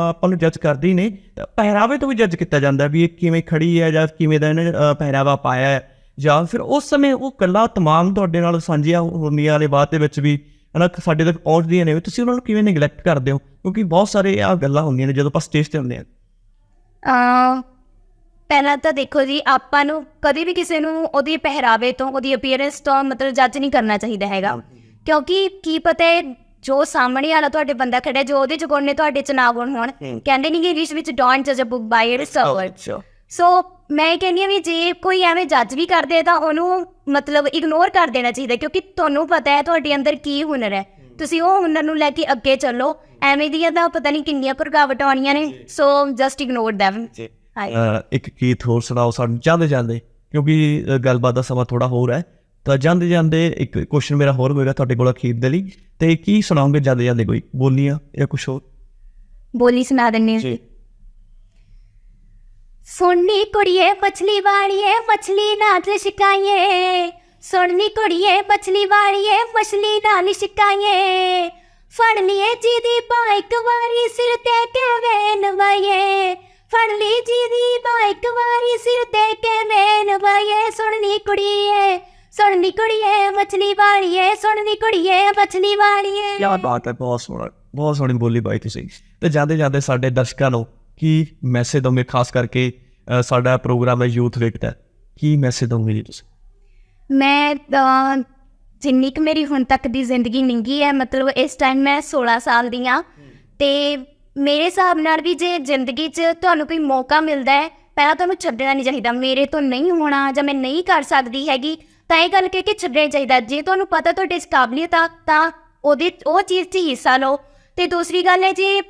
ਆਪਾਂ ਨੂੰ ਜੱਜ ਕਰਦੀ ਹੀ ਨੇ ਪਹਿਰਾਵੇ ਤੋਂ ਵੀ ਜੱਜ ਕੀਤਾ ਜਾਂਦਾ ਵੀ ਇਹ ਕਿਵੇਂ ਖੜੀ ਹੈ ਜਾਂ ਕਿਵੇਂ ਦਾ ਇਹਨੇ ਪਹਿਰਾਵਾ ਪਾਇਆ ਹੈ। ਜਾਂ ਫਿਰ ਉਸ ਸਮੇਂ ਉਹ ਗੱਲਾਂ ਤਮਾਮ ਤੁਹਾਡੇ ਨਾਲ ਸਾਂਝੀਆਂ ਹੁੰਦੀਆਂ ਨੇ ਬਾਅਦ ਦੇ ਵਿੱਚ ਵੀ ਹਨਾ ਸਾਡੇ ਤੱਕ ਪਹੁੰਚਦੀਆਂ ਨੇ ਤੁਸੀਂ ਉਹਨਾਂ ਨੂੰ ਕਿਵੇਂ ਨੈਗਲੈਕਟ ਕਰਦੇ ਹੋ? ਕਿਉਂਕਿ ਬਹੁਤ ਸਾਰੇ ਆ ਗੱਲਾਂ ਹੁੰਦੀਆਂ ਨੇ ਜਦੋਂ ਆਪਾਂ ਸਟੇਜ ਤੇ ਹੁੰਦੇ ਆ ਅਹ ਪਹਿਲਾਂ ਤਾਂ ਦੇਖੋ ਜੀ ਆਪਾਂ ਨੂੰ ਕਦੇ ਵੀ ਕਿਸੇ ਨੂੰ ਉਹਦੀ ਪਹਿਰਾਵੇ ਤੋਂ ਉਹਦੀ ਅਪੀਅਰੈਂਸ ਤੋਂ ਮਤਲਬ ਜੱਜ ਨਹੀਂ ਕਰਨਾ ਚਾਹੀਦਾ ਹੈਗਾ। ਕਿਉਂਕਿ ਕੀ ਪਤਾ ਹੈ ਜੋ ਸਾਹਮਣੇ ਵਾਲਾ ਤੁਹਾਡੇ ਬੰਦਾ ਖੜਾ ਜੋ ਉਹਦੇ ਚ ਗੁਣ ਨੇ ਤੁਹਾਡੇ ਚ ਨਾ ਗੁਣ ਹੋਣ ਕਹਿੰਦੇ ਨਹੀਂ ਕਿ ਇੰਗਲਿਸ਼ ਵਿੱਚ don't ਜਜ a book by its so ਮੈਂ ਇਹ ਕਹਿੰਦੀ ਹਾਂ ਵੀ ਜੇ ਕੋਈ ਐਵੇਂ ਜੱਜ ਵੀ ਕਰਦੇ ਤਾਂ ਉਹਨੂੰ ਮਤਲਬ ਇਗਨੋਰ ਕਰ ਦੇਣਾ ਚਾਹੀਦਾ ਕਿਉਂਕਿ ਤੁਹਾਨੂੰ ਪਤਾ ਹੈ ਤੁਹਾਡੇ ਅੰਦਰ ਕੀ ਹੁਨਰ ਹੈ। ਤੁਸੀਂ ਉਹ ਹੁਨਰ ਨੂੰ ਲੈ ਕੇ ਅੱਗੇ ਚੱਲੋ। ਐਵੇਂ ਦੀਆਂ ਤਾਂ ਪਤਾ ਨਹੀਂ ਕਿੰਨੀਆਂ ਕੁ ਰੁਕਾਵਟਾਂ ਆਉਣੀਆਂ ਨੇ। ਸੋ ਜਸਟ ਇਗਨੋਰ them ਇੱਕ ਗੀਤ ਹੋਰ ਸੁਣਾਓ ਸਾਨੂੰ ਜਾਂਦੇ ਜਾਂਦੇ ਕਿਉਂਕਿ ਗੱਲਬਾਤ ਦਾ ਸਮਾਂ ਥੋੜਾ ਹੋਰ ਹੈ। ਤਾਂ ਜਾਂਦੇ ਜਾਂਦੇ ਇੱਕ ਕੁਐਸਚਨ ਮੇਰਾ ਹੋਰ ਹੋਏਗਾ ਤੁਹਾਡੇ ਕੋਲ ਅਖੀਰ ਦੇ ਲਈ। ਤੇ ਕੀ ਸੁਣਾਓਗੇ ਜਾਂਦੇ ਜਾਂਦੇ ਕੋਈ ਬੋਲੀਆਂ ਜਾਂ ਕੁਝ ਹੋਰ? ਬੋਲੀ ਸੁਣਾ ਦਿੰਨੇ ਹਾਂ। ਸੁਣਨੀ ਕੁੜੀਏ ਮਛਲੀ ਵਾਲੀਏ ਮਛਲੀ ਨਾ ਤੇ ਸ਼ਿਕਾਏ ਸੁਣਨੀ ਕੁੜੀਏ ਮਛਲੀ ਵਾਲੀਏ ਮਛਲੀ ਨਾ ਨੀ ਫੜ ਲਈਏ ਜੀ ਦੀ ਬਾਹ ਵਾਰੀ ਸਿਰ ਤੇ ਕਿਵੇਂ ਨਵਾਈਏ। ਫੜ ਲਈ ਜੀ ਦੀ ਬਾਹ ਵਾਰੀ ਸਿਰ ਤੇ ਕਿਵੇਂ ਨਵਾਈਏ। ਸੁਣਨੀ ਕੁੜੀਏ ਸੁਣਨੀ ਕੁੜੀਏ ਮਛਲੀ ਵਾਲੀਏ ਸੁਣਨੀ ਕੁੜੀਏ ਮਛਲੀ ਵਾਲੀਏ। ਕੀ ਬਾਤ ਹੈ ਬਹੁਤ ਸੋਹਣਾ ਬਹੁਤ ਸੋਹਣੀ ਬੋਲੀ ਬਾਈ ਤੁਸੀਂ। ਤੇ ਜਾਂਦੇ ਜਾਂਦੇ ਸਾਡੇ ਦਰਸ਼ਕਾਂ ਨੂੰ ਕੀ ਮੈਸੇਜ ਦੋਗੇ ਖਾਸ ਕਰਕੇ ਸਾਡਾ ਪ੍ਰੋਗਰਾਮ ਹੈ ਯੂਥ ਵਿਕਟ ਕੀ ਮੈਸੇਜ ਦੋਗੇ ਜੀ ਤੁਸੀਂ? ਮੈਂ ਅਹ, ਜਿੰਨੀ ਕੁ ਮੇਰੀ ਹੁਣ ਤੱਕ ਦੀ ਜ਼ਿੰਦਗੀ ਲੰਘੀ ਹੈ ਮਤਲਬ ਇਸ ਟਾਈਮ ਮੈਂ 16 ਸਾਲ ਦੀ ਹਾਂ ਤੇ ਮੇਰੇ ਹਿਸਾਬ ਨਾਲ ਵੀ ਜੇ ਜ਼ਿੰਦਗੀ 'ਚ ਤੁਹਾਨੂੰ ਕੋਈ ਮੌਕਾ ਮਿਲਦਾ ਹੈ ਪਹਿਲਾਂ ਤੁਹਾਨੂੰ ਛੱਡਣਾ ਨਹੀਂ ਚਾਹੀਦਾ। ਮੇਰੇ ਤੋਂ ਨਹੀਂ ਹੋਣਾ ਜਾਂ ਮੈਂ ਨਹੀਂ ਕਰ ਸਕਦੀ ਹੈਗੀ ਤਾਂ ਇਹ ਗੱਲ ਕਹਿ ਕੇ ਛੱਡਣਾ ਚਾਹੀਦਾ। ਜੇ ਤੁਹਾਨੂੰ ਪਤਾ ਤੁਹਾਡੇ 'ਚ ਕਾਬਲੀਅਤ ਆ ਤਾਂ ਉਹਦੇ ਉਹ ਚੀਜ਼ 'ਚ ਹਿੱਸਾ ਲਓ। ਤੇ ਦੂਸਰੀ ਗੱਲ ਹੈ ਜੇ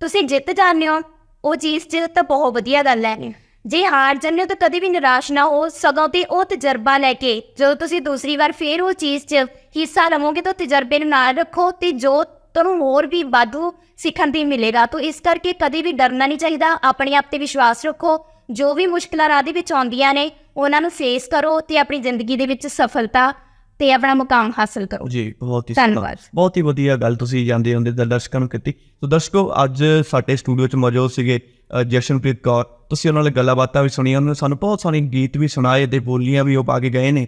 ਤੁਸੀਂ ਜਿੱਤ ਜਾਂਦੇ ਹੋ ਉਹ ਚੀਜ਼ 'ਚ ਤਾਂ ਬਹੁਤ ਵਧੀਆ ਗੱਲ ਹੈ। ਜੇ ਹਾਰ ਜਾਂਦੇ ਹੋ ਤਾਂ ਕਦੇ ਵੀ ਨਿਰਾਸ਼ ਨਾ ਹੋ ਸਗੋਂ ਤੇ ਉਹ ਤਜਰਬਾ ਲੈ ਕੇ ਜਦੋਂ ਤੁਸੀਂ ਦੂਸਰੀ ਵਾਰ ਫੇਰ ਉਹ ਚੀਜ਼ 'ਚ ਹਿੱਸਾ ਲਵੋਗੇ ਤਾਂ ਤਜਰਬੇ ਨੂੰ ਨਾਲ ਰੱਖੋ ਤੇ ਜੋ ਤੁਹਾਨੂੰ ਹੋਰ ਵੀ ਵਾਧੂ ਸਿੱਖਣ ਦੀ ਮਿਲੇਗਾ। ਤਾਂ ਇਸ ਕਰਕੇ ਕਦੇ ਵੀ ਡਰਨਾ ਨਹੀਂ ਚਾਹੀਦਾ। ਆਪਣੇ ਆਪ ਤੇ ਵਿਸ਼ਵਾਸ ਰੱਖੋ। ਜੋ ਵੀ ਮੁਸ਼ਕਲਾਂ ਰਾਹ ਦੇ ਵਿੱਚ ਆਉਂਦੀਆਂ ਨੇ ਉਹਨਾਂ ਨੂੰ ਫੇਸ ਕਰੋ ਤੇ ਆਪਣੀ ਜ਼ਿੰਦਗੀ ਦੇ ਵਿੱਚ ਸਫਲਤਾ ਤੇ ਆਪਣਾ ਮੁਕਾਮ ਹਾਸਲ ਕਰੋ। ਜੀ ਬਹੁਤ ਹੀ ਧੰਨਵਾਦ। ਬਹੁਤ ਹੀ ਵਧੀਆ ਗੱਲ ਤੁਸੀਂ ਜਾਂਦੇ ਹੁੰਦੇ ਤਾਂ ਦਰਸ਼ਕਾਂ ਨੂੰ ਕੀਤੀ। ਸੋ ਦਰਸ਼ਕੋ ਅੱਜ ਸਾਡੇ ਸਟੂਡੀਓ 'ਚ ਮੌਜੂਦ ਸੀਗੇ ਜਸ਼ਨਪ੍ਰੀਤ ਕੌਰ। ਤੁਸੀਂ ਉਹਨਾਂ ਨਾਲ ਗੱਲਾਂ ਬਾਤਾਂ ਵੀ ਸੁਣੀਆਂ ਉਹਨਾਂ ਨੇ ਸਾਨੂੰ ਬਹੁਤ ਸਾਰੇ ਗੀਤ ਵੀ ਸੁਣਾਏ ਤੇ ਬੋਲੀਆਂ ਵੀ ਉਹ ਪਾ ਕੇ ਗਏ ਨੇ।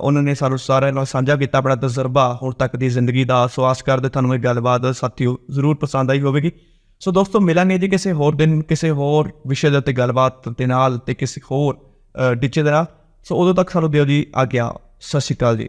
ਉਹਨਾਂ ਨੇ ਸਾਨੂੰ ਸਾਰਿਆਂ ਨਾਲ ਸਾਂਝਾ ਕੀਤਾ ਆਪਣਾ ਤਜਰਬਾ ਹੁਣ ਤੱਕ ਦੀ ਜ਼ਿੰਦਗੀ ਦਾ ਸੋ ਆਸ ਕਰਦੇ ਤੁਹਾਨੂੰ ਇਹ ਗੱਲਬਾਤ ਸਾਥੀਓ ਜ਼ਰੂਰ ਪਸੰਦ ਆਈ ਹੋਵੇਗੀ। ਸੋ ਦੋਸਤੋ ਮਿਲਾਂਗੇ ਜੀ ਕਿਸੇ ਹੋਰ ਦਿਨ ਕਿਸੇ ਹੋਰ ਵਿਸ਼ੇ ਦੇ ਉੱਤੇ ਗੱਲਬਾਤ ਦੇ ਨਾਲ ਤੇ ਕਿਸੇ ਹੋਰ ਡਿਚੇ ਦੇ ਨਾਲ। ਸੋ ਉਦੋਂ ਤੱਕ ਸਾਨੂੰ ਦਿਓ ਜੀ ਆਗਿਆ ਸਤਿ ਸ਼੍ਰੀ ਅਕਾਲ ਜੀ।